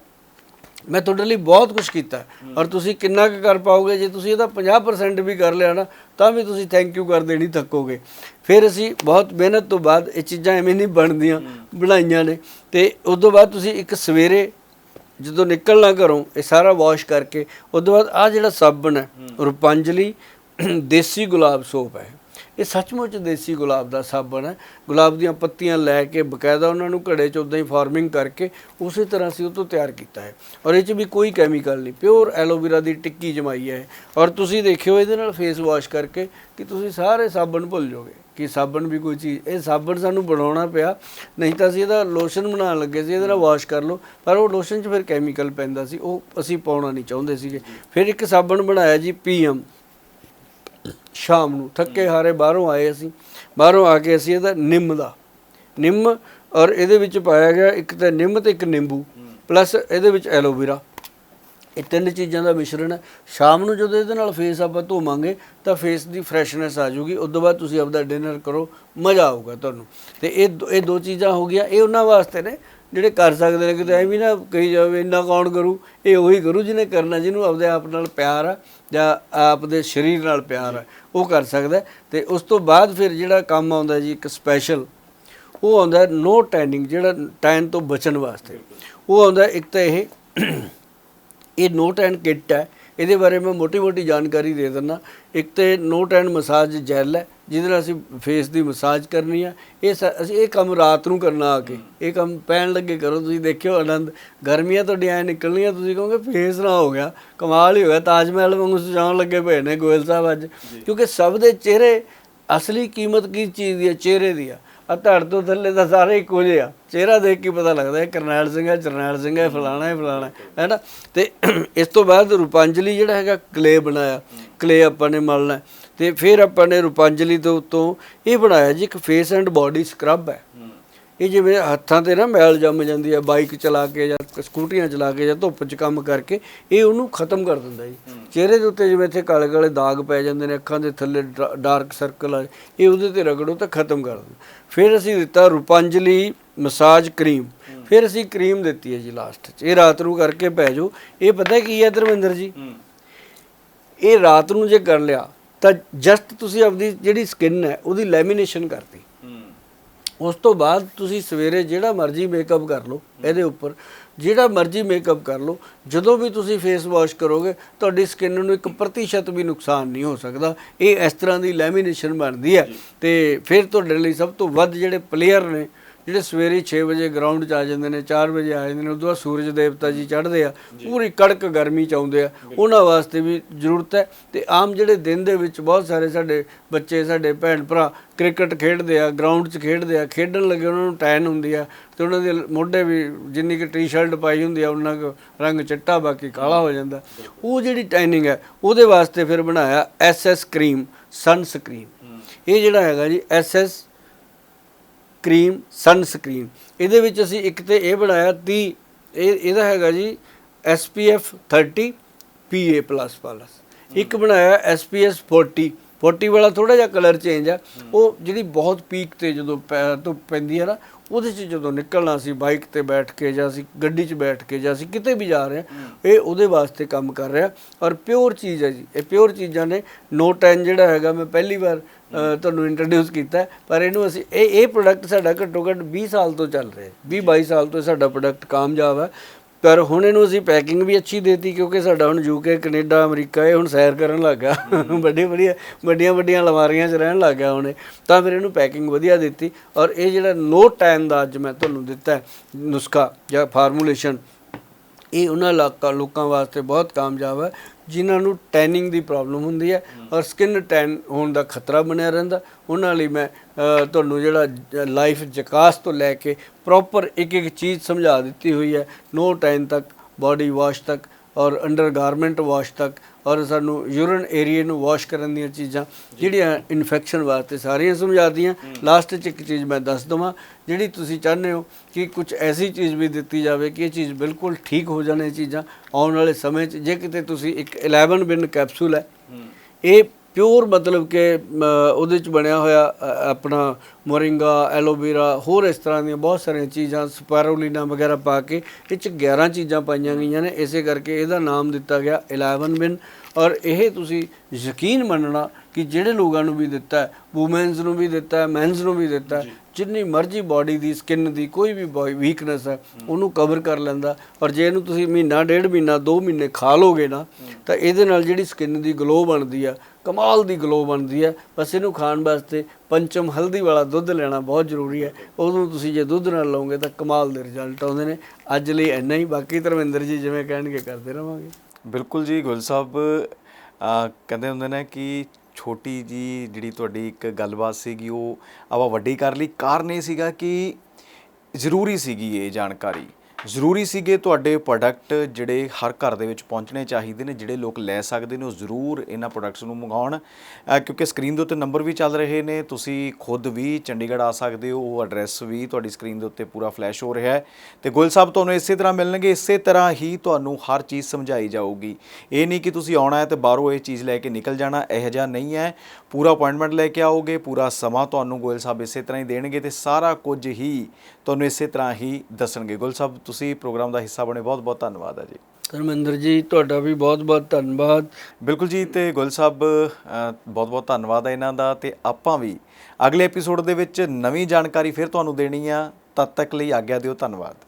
ਮੈਂ ਤੁਹਾਡੇ ਲਈ ਬਹੁਤ ਕੁਝ ਕੀਤਾ। ਔਰ ਤੁਸੀਂ ਕਿੰਨਾ ਕੁ ਕਰ ਪਾਓਗੇ, ਜੇ ਤੁਸੀਂ ਇਹਦਾ 50% ਵੀ ਕਰ ਲਿਆ ਨਾ, ਤਾਂ ਵੀ ਤੁਸੀਂ ਥੈਂਕ ਯੂ ਕਰ ਦੇਣੀ ਥੱਕੋਗੇ। ਫਿਰ ਅਸੀਂ ਬਹੁਤ ਮਿਹਨਤ ਤੋਂ ਬਾਅਦ ਇਹ ਚੀਜ਼ਾਂ ਐਵੇਂ ਨਹੀਂ ਬਣਦੀਆਂ, ਬਣਾਈਆਂ ਨੇ। ਤੇ ਉਸ ਤੋਂ ਬਾਅਦ ਤੁਸੀਂ ਇੱਕ ਸਵੇਰੇ ਜਦੋਂ ਨਿਕਲਣਾ ਘਰੋਂ, ਇਹ ਸਾਰਾ ਵਾਸ਼ ਕਰਕੇ, ਉਸ ਤੋਂ ਬਾਅਦ ਆ ਜਿਹੜਾ ਸਾਬਣ ਹੈ, ਰੂਪਾਂਜਲੀ, ਦੇਸੀ ਗੁਲਾਬ ਸੋਪ ਹੈ। ਇਹ ਸੱਚਮੁੱਚ ਦੇਸੀ ਗੁਲਾਬ ਦਾ ਸਾਬਣ ਹੈ। ਗੁਲਾਬ ਦੀਆਂ ਪੱਤੀਆਂ ਲੈ ਕੇ ਬਕਾਇਦਾ ਉਹਨਾਂ ਨੂੰ ਘੜੇ 'ਚ ਉਦਾਂ ਹੀ ਫਾਰਮਿੰਗ ਕਰਕੇ ਉਸੇ ਤਰ੍ਹਾਂ ਅਸੀਂ ਉਹ ਤੋਂ ਤਿਆਰ ਕੀਤਾ ਹੈ। ਔਰ ਇਹ 'ਚ ਵੀ ਕੋਈ ਕੈਮੀਕਲ ਨਹੀਂ, ਪਿਓਰ ਐਲੋਵੇਰਾ ਦੀ ਟਿੱਕੀ ਜਮਾਈ ਹੈ ਔਰ ਤੁਸੀਂ ਦੇਖਿਓ ਇਹਦੇ ਨਾਲ ਫੇਸ ਵਾਸ਼ ਕਰਕੇ ਕਿ ਤੁਸੀਂ ਸਾਰੇ ਸਾਬਣ ਭੁੱਲ ਜਾਓਗੇ ਕਿ ਸਾਬਣ ਵੀ ਕੋਈ ਚੀਜ਼, ਇਹ ਸਾਬਣ ਸਾਨੂੰ ਬਣਾਉਣਾ ਪਿਆ। ਨਹੀਂ ਤਾਂ ਅਸੀਂ ਇਹਦਾ ਲੋਸ਼ਨ ਬਣਾਉਣ ਲੱਗੇ ਸੀ, ਇਹਦੇ ਨਾਲ ਵਾਸ਼ ਕਰ ਲਓ। ਪਰ ਉਹ ਲੋਸ਼ਨ 'ਚ ਫਿਰ ਕੈਮੀਕਲ ਪੈਂਦਾ ਸੀ, ਉਹ ਅਸੀਂ ਪਾਉਣਾ ਨਹੀਂ ਚਾਹੁੰਦੇ ਸੀਗੇ। ਫਿਰ ਇੱਕ ਸਾਬਣ ਬਣਾਇਆ ਜੀ ਪੀਐਮ। ਸ਼ਾਮ ਨੂੰ ਥੱਕੇ ਹਾਰੇ ਬਾਹਰੋਂ ਆਏ ਅਸੀਂ। ਬਾਹਰੋਂ ਆ ਕੇ ਅਸੀਂ ਇਹਦਾ ਨਿੰਮ ਦਾ। ਨਿੰਮ ਔਰ ਇਹਦੇ ਵਿੱਚ ਪਾਇਆ ਗਿਆ ਇੱਕ ਤਾਂ ਨਿੰਮ ਤੇ ਇੱਕ ਨਿੰਬੂ ਪਲੱਸ ਇਹਦੇ ਵਿੱਚ ਐਲੋਵੇਰਾ। ਇਹ ਤਿੰਨ ਚੀਜ਼ਾਂ ਦਾ ਮਿਸ਼ਰਣ ਹੈ। ਸ਼ਾਮ ਨੂੰ ਜਦੋਂ ਇਹਦੇ ਨਾਲ ਫੇਸ ਆਪਾਂ ਧੋਵਾਂਗੇ, ਤਾਂ ਫੇਸ ਦੀ ਫਰੈਸ਼ਨੈਸ ਆ ਜਾਊਗੀ। ਉਸ ਤੋਂ ਬਾਅਦ ਤੁਸੀਂ ਆਪਦਾ ਡਿਨਰ ਕਰੋ, ਮਜ਼ਾ ਆਊਗਾ ਤੁਹਾਨੂੰ। ਤੇ ਇਹ ਦੋ- ਇਹ ਦੋ ਚੀਜ਼ਾਂ ਹੋ ਗਈਆਂ। ਇਹ ਉਹਨਾਂ ਵਾਸਤੇ ਨੇ ਜਿਹੜੇ ਕਰ ਸਕਦੇ ਨੇ ਕਿਤੇ ਐਵੇਂ ਨਾ ਕਹੀ ਜਾਵੇ, ਇੰਨਾ ਕੌਣ ਕਰੂ ਇਹ ਉਹੀ ਕਰੂ ਜਿਹਨੇ ਕਰਨਾ, ਜਿਹਨੂੰ ਆਪਦੇ ਆਪ ਨਾਲ ਪਿਆਰ ਆ ਜਾਂ ਆਪ ਦੇ ਸਰੀਰ ਨਾਲ ਪਿਆਰ ਆ, ਉਹ ਕਰ ਸਕਦਾ ਹੈ। ਤੇ ਉਸ ਤੋਂ ਬਾਅਦ ਫਿਰ ਜਿਹੜਾ ਕੰਮ ਆਉਂਦਾ ਜੀ, ਇੱਕ ਸਪੈਸ਼ਲ ਉਹ ਆਉਂਦਾ ਨੋ ਟੈਨਿੰਗ ਜਿਹੜਾ ਟੈਨ ਤੋਂ ਬਚਣ ਵਾਸਤੇ ਉਹ ਆਉਂਦਾ ਇੱਕ ਤਾਂ ਇਹ ਇਹ ਨੋਟ ਐਂਡ ਕਿੱਟ ਹੈ ਇਹਦੇ ਬਾਰੇ ਮੈਂ ਮੋਟੀ-ਮੋਟੀ ਜਾਣਕਾਰੀ ਦੇ ਦਿੰਦਾ। ਇੱਕ ਤੇ ਨੋਟ ਐਂਡ ਮਸਾਜ ਜੈਲ ਹੈ ਜਿਹਦੇ ਨਾਲ ਅਸੀਂ ਫੇਸ ਦੀ ਮਸਾਜ ਕਰਨੀ ਆ। ਇਹ ਅਸੀਂ ਇਹ ਕੰਮ ਰਾਤ ਨੂੰ ਕਰਨਾ ਆ ਕੇ। ਇਹ ਕੰਮ ਪੈਣ ਲੱਗੇ ਕਰੋ ਤੁਸੀਂ ਦੇਖਿਓ ਆਨੰਦ। ਗਰਮੀਆਂ ਤੁਹਾਡੀਆਂ ਐ ਨਿਕਲਣੀਆਂ ਤੁਸੀਂ ਕਹੋਗੇ ਫੇਸ ਨਾ ਹੋ ਗਿਆ। ਕਮਾਲ ਹੀ ਹੋ ਗਿਆ ਤਾਜ ਮਹਿਲ ਵਾਂਗੂ ਸਜਾਉਣ ਲੱਗੇ ਪਏ ਨੇ ਗੋਇਲ ਸਾਹਿਬ ਅੱਜ। ਕਿਉਂਕਿ ਸਭ ਦੇ ਚਿਹਰੇ ਅਸਲੀ ਕੀਮਤ ਕੀ ਚੀਜ਼ ਦੀ ਹੈ? ਚਿਹਰੇ ਦੀ ਆ। ਆ ਧੜ ਤੋਂ ਥੱਲੇ ਤਾਂ ਸਾਰੇ ਇੱਕੋ ਜਿਹੇ ਆ। ਚਿਹਰਾ ਦੇਖ ਕੇ ਪਤਾ ਲੱਗਦਾ ਹੈ ਕਰਨੈਲ ਸਿੰਘ ਹੈ, ਜਰਨੈਲ ਸਿੰਘ ਹੈ, ਫਲਾਣਾ ਹੈ ਫਲਾਣਾ ਹੈ ਨਾ? ਤੇ ਇਸ ਤੋਂ ਬਾਅਦ ਰੂਪਾਂਜਲੀ ਜਿਹੜਾ ਹੈਗਾ ਕਲੇ ਬਣਾਇਆ। ਕਲੇ ਆਪਾਂ ਨੇ ਮਲਣਾ ਹੈ। ਤੇ ਫਿਰ ਆਪਾਂ ਨੇ ਰੂਪਾਂਜਲੀ ਤੋਂ ਉੱਤੋਂ ਇਹ ਬਣਾਇਆ ਜੀ ਇੱਕ ਫੇਸ ਐਂਡ ਬਾਡੀ ਸਕਰਬ ਹੈ। ਇਹ ਜਿਵੇਂ ਹੱਥਾਂ ਤੇ ਨਾ ਮੈਲ ਜੰਮ ਜਾਂਦੀ ਹੈ ਬਾਈਕ ਚਲਾ ਕੇ ਜਾਂ ਸਕੂਟਰੀਆਂ ਚਲਾ ਕੇ ਜਾਂ ਧੁੱਪ 'ਚ ਕੰਮ ਕਰਕੇ ਇਹ ਉਹਨੂੰ ਖਤਮ ਕਰ ਦਿੰਦਾ ਜੀ। ਚਿਹਰੇ ਦੇ ਉੱਤੇ ਜਿਵੇਂ ਇੱਥੇ ਕਾਲੇ ਕਾਲੇ ਦਾਗ ਪੈ ਜਾਂਦੇ ਨੇ ਅੱਖਾਂ ਦੇ ਥੱਲੇ ਡਾਰਕ ਸਰਕਲ ਆ ਇਹ ਉਹਦੇ ਤੇ ਰਗੜੋ ਤਾਂ ਖਤਮ ਕਰ ਦਿੰਦਾ। ਫਿਰ ਅਸੀਂ ਦਿੱਤਾ ਰੂਪਾਂਜਲੀ ਮਸਾਜ ਕਰੀਮ। ਫਿਰ ਅਸੀਂ ਕਰੀਮ ਦਿੱਤੀ ਹੈ ਜੀ ਲਾਸਟ 'ਚ। ਇਹ ਰਾਤ ਨੂੰ ਕਰਕੇ ਪੈ ਜਾਓ। ਇਹ ਪਤਾ ਕੀ ਹੈ ਧਰਮਿੰਦਰ ਜੀ? ਇਹ ਰਾਤ ਨੂੰ ਜੇ ਕਰ ਲਿਆ ਤਾਂ ਜਸਟ ਤੁਸੀਂ ਆਪਦੀ ਜਿਹੜੀ ਸਕਿਨ ਹੈ ਉਹਦੀ ਲੈਮੀਨੇਸ਼ਨ ਕਰਤੀ। ਉਸ ਤੋਂ ਬਾਅਦ ਤੁਸੀਂ ਸਵੇਰੇ ਜਿਹੜਾ ਮਰਜ਼ੀ ਮੇਕਅਪ ਕਰ ਲਓ ਇਹਦੇ ਉੱਪਰ। ਜਿਹੜਾ ਮਰਜ਼ੀ ਮੇਕਅਪ ਕਰ ਲਓ ਜਦੋਂ ਵੀ ਤੁਸੀਂ ਫੇਸ ਵਾਸ਼ ਕਰੋਗੇ ਤੁਹਾਡੀ ਸਕਿਨ ਨੂੰ ਇੱਕ ਪ੍ਰਤੀਸ਼ਤ ਵੀ ਨੁਕਸਾਨ ਨਹੀਂ ਹੋ ਸਕਦਾ। ਇਹ ਇਸ ਤਰ੍ਹਾਂ ਦੀ ਲੈਮੀਨੇਸ਼ਨ ਬਣਦੀ ਹੈ ਤੇ ਫਿਰ ਤੁਹਾਡੇ ਲਈ ਸਭ ਤੋਂ ਵੱਧ ਜਿਹੜੇ ਪਲੇਅਰ ਨੇ ਜਿਹੜੇ ਸਵੇਰੇ 6 ਵਜੇ ਗਰਾਊਂਡ 'ਚ ਆ ਜਾਂਦੇ ਨੇ 4 ਵਜੇ ਆ ਜਾਂਦੇ ਨੇ ਉਦੋਂ ਬਾਅਦ ਸੂਰਜ ਦੇਵਤਾ ਜੀ ਚੜ੍ਹਦੇ ਆ। ਪੂਰੀ ਕੜਕ ਗਰਮੀ 'ਚ ਆਉਂਦੇ ਆ। ਉਹਨਾਂ ਵਾਸਤੇ ਵੀ ਜ਼ਰੂਰਤ ਹੈ ਤੇ ਆਮ ਜਿਹੜੇ ਦਿਨ ਦੇ ਵਿੱਚ ਬਹੁਤ ਸਾਰੇ ਸਾਡੇ ਬੱਚੇ ਸਾਡੇ ਭੈਣ ਭਰਾ ਕ੍ਰਿਕਟ ਖੇਡਦੇ ਆ ਗਰਾਊਂਡ 'ਚ ਖੇਡਦੇ ਆ ਖੇਡਣ ਲੱਗੇ ਉਹਨਾਂ ਨੂੰ ਟੈਨ ਹੁੰਦੀ ਆ ਤੇ ਉਹਨਾਂ ਦੇ ਮੋਢੇ ਵੀ ਜਿੰਨੀ ਕਿ ਟੀ-ਸ਼ਰਟ ਪਾਈ ਹੁੰਦੀ ਆ ਉਹਨਾਂ ਕੁ ਰੰਗ ਚਿੱਟਾ ਬਾਕੀ ਕਾਲਾ ਹੋ ਜਾਂਦਾ। ਉਹ ਜਿਹੜੀ ਟੈਨਿੰਗ ਹੈ ਉਹਦੇ ਵਾਸਤੇ ਫਿਰ ਬਣਾਇਆ ਐਸਐਸ ਕਰੀਮ ਸਨ ਸਕਰੀਨ ਇਹ ਜਿਹੜਾ ਹੈਗਾ ਜੀ ਐਸਐਸ ਕਰੀਮ ਸਨ ਸਕਰੀਨ ਇਹਦੇ ਵਿੱਚ ਅਸੀਂ ਇੱਕ ਤੇ ਇਹ ਬਣਾਇਆ 30 ਇਹ, ਇਹਦਾ ਹੈਗਾ ਜੀ SPF 30 PA++ ਇੱਕ ਬਣਾਇਆ SPS 40 40 ਵਾਲਾ ਥੋੜਾ ਜਿਹਾ ਕਲਰ ਚੇਂਜ ਆ ਉਹ ਜਿਹੜੀ ਬਹੁਤ ਪੀਕ ਤੇ ਜਦੋਂ ਪੈ- ਧੁੱਪ ਪੈਂਦੀ ਹੈ ਨਾ ਉਹਦੇ 'ਚ ਜਦੋਂ ਨਿਕਲਣਾ ਸੀ ਬਾਈਕ ਤੇ ਬੈਠ ਕੇ ਜਾਂ ਅਸੀਂ ਗੱਡੀ 'ਚ ਬੈਠ ਕੇ ਜਾਂ ਅਸੀਂ ਕਿਤੇ ਵੀ ਜਾ ਰਹੇ ਹਾਂ। ਇਹ ਉਹਦੇ ਵਾਸਤੇ ਕੰਮ ਕਰ ਰਿਹਾ। ਔਰ ਪਿਓਰ ਚੀਜ਼ ਹੈ ਜੀ ਇਹ ਪਿਓਰ ਚੀਜ਼ਾਂ ਨੇ ਨੋ 10 ਜਿਹੜਾ ਹੈਗਾ ਮੈਂ ਪਹਿਲੀ ਵਾਰ ਤੁਹਾਨੂੰ ਇੰਟਰੋਡਿਊਸ ਕੀਤਾ ਪਰ ਇਹਨੂੰ ਅਸੀਂ ਇਹ ਇਹ ਪ੍ਰੋਡਕਟ ਸਾਡਾ ਘੱਟੋ ਘੱਟ 20 ਸਾਲ ਤੋਂ ਚੱਲ ਰਿਹਾ ਹੈ। 20 22 ਸਾਲ ਤੋਂ ਸਾਡਾ ਪ੍ਰੋਡਕਟ ਕਾਮਯਾਬ ਹੈ। ਪਰ ਹੁਣ ਇਹਨੂੰ ਅਸੀਂ ਪੈਕਿੰਗ ਵੀ ਅੱਛੀ ਦੇਤੀ ਕਿਉਂਕਿ ਸਾਡਾ ਹੁਣ ਯੂਕੇ ਕੈਨੇਡਾ ਅਮਰੀਕਾ ਇਹ ਹੁਣ ਸੈਰ ਕਰਨ ਲੱਗ ਵੱਡੀ ਵੱਡੀਆਂ ਵੱਡੀਆਂ ਵੱਡੀਆਂ ਅਲਮਾਰੀਆਂ 'ਚ ਰਹਿਣ ਲੱਗ ਹੁਣ ਇਹ। ਤਾਂ ਫਿਰ ਇਹਨੂੰ ਪੈਕਿੰਗ ਵਧੀਆ ਦਿੱਤੀ ਔਰ ਇਹ ਜਿਹੜਾ ਨੋ ਟਾਈਮ ਦਾ ਅੱਜ ਮੈਂ ਤੁਹਾਨੂੰ ਦਿੱਤਾ ਨੁਸਖਾ ਜਾਂ ਫਾਰਮੂਲੇਸ਼ਨ ਇਹ ਉਹਨਾਂ ਲੋਕਾਂ ਵਾਸਤੇ ਬਹੁਤ ਕਾਮਯਾਬ ਹੈ ਜਿਨ੍ਹਾਂ ਨੂੰ ਟੈਨਿੰਗ ਦੀ ਪ੍ਰੋਬਲਮ ਹੁੰਦੀ ਹੈ ਔਰ ਸਕਿਨ ਟੈਨ ਹੋਣ ਦਾ ਖਤਰਾ ਬਣਿਆ ਰਹਿੰਦਾ। ਉਹਨਾਂ ਲਈ ਮੈਂ ਤੁਹਾਨੂੰ ਜਿਹੜਾ ਲਾਈਫ ਜਕਾਸ ਤੋਂ ਲੈ ਕੇ ਪ੍ਰੋਪਰ ਇੱਕ ਇੱਕ ਚੀਜ਼ ਸਮਝਾ ਦਿੱਤੀ ਹੋਈ ਹੈ। ਨੋ ਟੈਨ ਤੱਕ ਬਾਡੀ ਵਾਸ਼ ਤੱਕ ਔਰ ਅੰਡਰ ਗਾਰਮੈਂਟ ਵਾਸ਼ ਤੱਕ ਔਰ ਸਾਨੂੰ ਯੂਰਨ ਏਰੀਆ ਨੂੰ ਵਾਸ਼ ਕਰਨ ਦੀਆਂ ਚੀਜ਼ਾਂ ਜਿਹੜੀਆਂ ਇਨਫੈਕਸ਼ਨ ਵਾਸਤੇ ਸਾਰੀਆਂ ਸਮਝਾਦੀਆਂ ਲਾਸਟ 'ਚ ਇੱਕ ਚੀਜ਼ ਮੈਂ ਦੱਸ ਦਵਾਂ ਜਿਹੜੀ ਤੁਸੀਂ ਚਾਹੁੰਦੇ ਹੋ ਕਿ ਕੁਝ ਐਸੀ ਚੀਜ਼ ਵੀ ਦਿੱਤੀ ਜਾਵੇ ਕਿ ਇਹ ਚੀਜ਼ ਬਿਲਕੁਲ ਠੀਕ ਹੋ ਜਾਣ ਇਹ ਚੀਜ਼ਾਂ ਆਉਣ ਵਾਲੇ ਸਮੇਂ 'ਚ। ਜੇ ਕਿਤੇ ਤੁਸੀਂ ਇੱਕ 11 ਬਿਨ ਕੈਪਸੂਲ ਹੈ। ਇਹ ਪਿਓਰ ਮਤਲਬ ਕਿ ਉਹਦੇ ਚ ਬਣਿਆ ਹੋਇਆ ਆਪਣਾ ਮੋਰਿੰਗਾ ਐਲੋਵੇਰਾ ਹੋਰ ਇਸ ਤਰ੍ਹਾਂ ਦੀਆਂ ਬਹੁਤ ਸਾਰੀਆਂ ਚੀਜ਼ਾਂ ਸਪਾਇਰੋਲੀਨਾ ਵਗੈਰਾ ਪਾ ਕੇ ਇਹ ਚ 11 ਚੀਜ਼ਾਂ ਪਾਈਆਂ ਗਈਆਂ ਨੇ। ਇਸੇ ਕਰਕੇ ਇਹਦਾ ਨਾਮ ਦਿੱਤਾ ਗਿਆ 11 ਬਿਨ ਔਰ ਇਹ ਤੁਸੀਂ ਯਕੀਨ ਮੰਨਣਾ ਕਿ ਜਿਹੜੇ ਲੋਕਾਂ ਨੂੰ ਵੀ ਦਿੱਤਾ ਹੈ ਵੂਮਨਸ ਨੂੰ ਵੀ ਦਿੱਤਾ ਹੈ ਮੈਨਸ ਨੂੰ ਵੀ ਦਿੱਤਾ ਹੈ ਜਿੰਨੀ ਮਰਜ਼ੀ ਬਾਡੀ ਦੀ ਸਕਿਨ ਦੀ ਕੋਈ ਵੀ ਵੀਕਨੈਸ ਹੈ ਉਹਨੂੰ ਕਵਰ ਕਰ ਲੈਂਦਾ। ਔਰ ਜੇ ਇਹਨੂੰ ਤੁਸੀਂ ਮਹੀਨਾ ਡੇਢ ਮਹੀਨਾ 2 ਮਹੀਨੇ ਖਾ ਲੋਗੇ ਨਾ ਤਾਂ ਇਹਦੇ ਨਾਲ ਜਿਹੜੀ ਸਕਿਨ ਦੀ ਗਲੋ ਬਣਦੀ ਆ ਕਮਾਲ ਦੀ ਗਲੋ ਬਣਦੀ ਹੈ। ਬਸ ਇਹਨੂੰ ਖਾਣ ਵਾਸਤੇ ਪੰਚਮ ਹਲਦੀ ਵਾਲਾ ਦੁੱਧ ਲੈਣਾ ਬਹੁਤ ਜ਼ਰੂਰੀ ਹੈ। ਉਦੋਂ ਤੁਸੀਂ ਜੇ ਦੁੱਧ ਨਾਲ ਲਓਗੇ ਤਾਂ ਕਮਾਲ ਦੇ ਰਿਜ਼ਲਟ ਆਉਂਦੇ ਨੇ। ਅੱਜ ਲਈ ਇੰਨਾ ਹੀ। ਬਾਕੀ ਧਰਮਿੰਦਰ ਜੀ ਜਿਵੇਂ ਕਹਿਣਗੇ, ਕਰਦੇ ਰਵਾਂਗੇ। ਬਿਲਕੁਲ ਜੀ, ਗੁਲ ਸਾਹਿਬ ਕਹਿੰਦੇ ਹੁੰਦੇ ਨੇ ਕਿ ਛੋਟੀ ਜੀ ਜਿਹੜੀ ਤੁਹਾਡੀ ਇੱਕ ਗੱਲਬਾਤ ਸੀਗੀ, ਉਹ ਆਪਾਂ ਵੱਡੀ ਕਰ ਲਈ। ਕਾਰਨ ਇਹ ਸੀਗਾ ਕਿ ਜ਼ਰੂਰੀ ਸੀਗੀ ਇਹ ਜਾਣਕਾਰੀ। ਜ਼ਰੂਰੀ ਸੀਗੇ ਤੁਹਾਡੇ ਪ੍ਰੋਡਕਟ ਜਿਹੜੇ ਹਰ ਘਰ ਦੇ ਵਿੱਚ ਪਹੁੰਚਣੇ ਚਾਹੀਦੇ ਨੇ, ਜਿਹੜੇ ਲੋਕ ਲੈ ਸਕਦੇ ਨੇ, ਉਹ ਜ਼ਰੂਰ ਇਹਨਾਂ ਪ੍ਰੋਡਕਟਸ ਨੂੰ ਮੰਗਾਉਣ। ਅਹ ਕਿਉਂਕਿ ਸਕਰੀਨ ਦੇ ਉੱਤੇ ਨੰਬਰ ਵੀ ਚੱਲ ਰਹੇ ਨੇ, ਤੁਸੀਂ ਖੁਦ ਵੀ ਚੰਡੀਗੜ੍ਹ ਆ ਸਕਦੇ ਹੋ, ਉਹ ਐਡਰੈਸ ਵੀ ਤੁਹਾਡੀ ਸਕਰੀਨ ਦੇ ਉੱਤੇ ਪੂਰਾ ਫਲੈਸ਼ ਹੋ ਰਿਹਾ ਹੈ। ਤੇ ਗੁਲ ਸਾਹਿਬ, ਤੁਹਾਨੂੰ ਇਸੇ ਤਰ੍ਹਾਂ ਮਿਲਣਗੇ, ਇਸੇ ਤਰ੍ਹਾਂ ਹੀ ਤੁਹਾਨੂੰ ਹਰ ਚੀਜ਼ ਸਮਝਾਈ ਜਾਊਗੀ। ਇਹ ਨਹੀਂ ਕਿ ਤੁਸੀਂ ਆਉਣਾ ਹੈ ਤੇ ਬਾਹਰੋਂ ਇਹ ਚੀਜ਼ ਲੈ ਕੇ ਨਿਕਲ ਜਾਣਾ, ਇਹੋ ਜਿਹਾ ਨਹੀਂ ਹੈ। ਪੂਰਾ ਅਪਾਇੰਟਮੈਂਟ ਲੈ ਕੇ ਆਓਗੇ, ਪੂਰਾ ਸਮਾਂ ਤੁਹਾਨੂੰ ਗੋਇਲ ਸਾਹਿਬ ਇਸੇ ਤਰ੍ਹਾਂ ਹੀ ਦੇਣਗੇ ਤੇ ਸਾਰਾ ਕੁਝ ਹੀ ਤੁਹਾਨੂੰ ਇਸੇ ਤਰ੍ਹਾਂ ਹੀ ਦੱਸਣਗੇ। ਗੁਲ ਸਾਹਿਬ, ਤੁਸੀਂ ਪ੍ਰੋਗਰਾਮ ਦਾ ਹਿੱਸਾ ਬਣੇ ਬਹੁਤ ਬਹੁਤ ਧੰਨਵਾਦ ਹੈ ਜੀ। ਧਰਮਿੰਦਰ ਜੀ ਤੁਹਾਡਾ ਵੀ ਬਹੁਤ ਬਹੁਤ ਧੰਨਵਾਦ। ਬਿਲਕੁਲ ਜੀ ਤੇ ਗੁਲ ਸਾਹਿਬ ਬਹੁਤ ਬਹੁਤ ਧੰਨਵਾਦ ਹੈ ਇਹਨਾਂ ਦਾ ਤੇ ਆਪਾਂ ਵੀ ਅਗਲੇ ਐਪੀਸੋਡ ਦੇ ਵਿੱਚ ਨਵੀਂ ਜਾਣਕਾਰੀ ਫਿਰ ਤੁਹਾਨੂੰ ਦੇਣੀ ਆ। ਤਦ ਤੱਕ ਲਈ ਆਗਿਆ ਦਿਓ ਧੰਨਵਾਦ।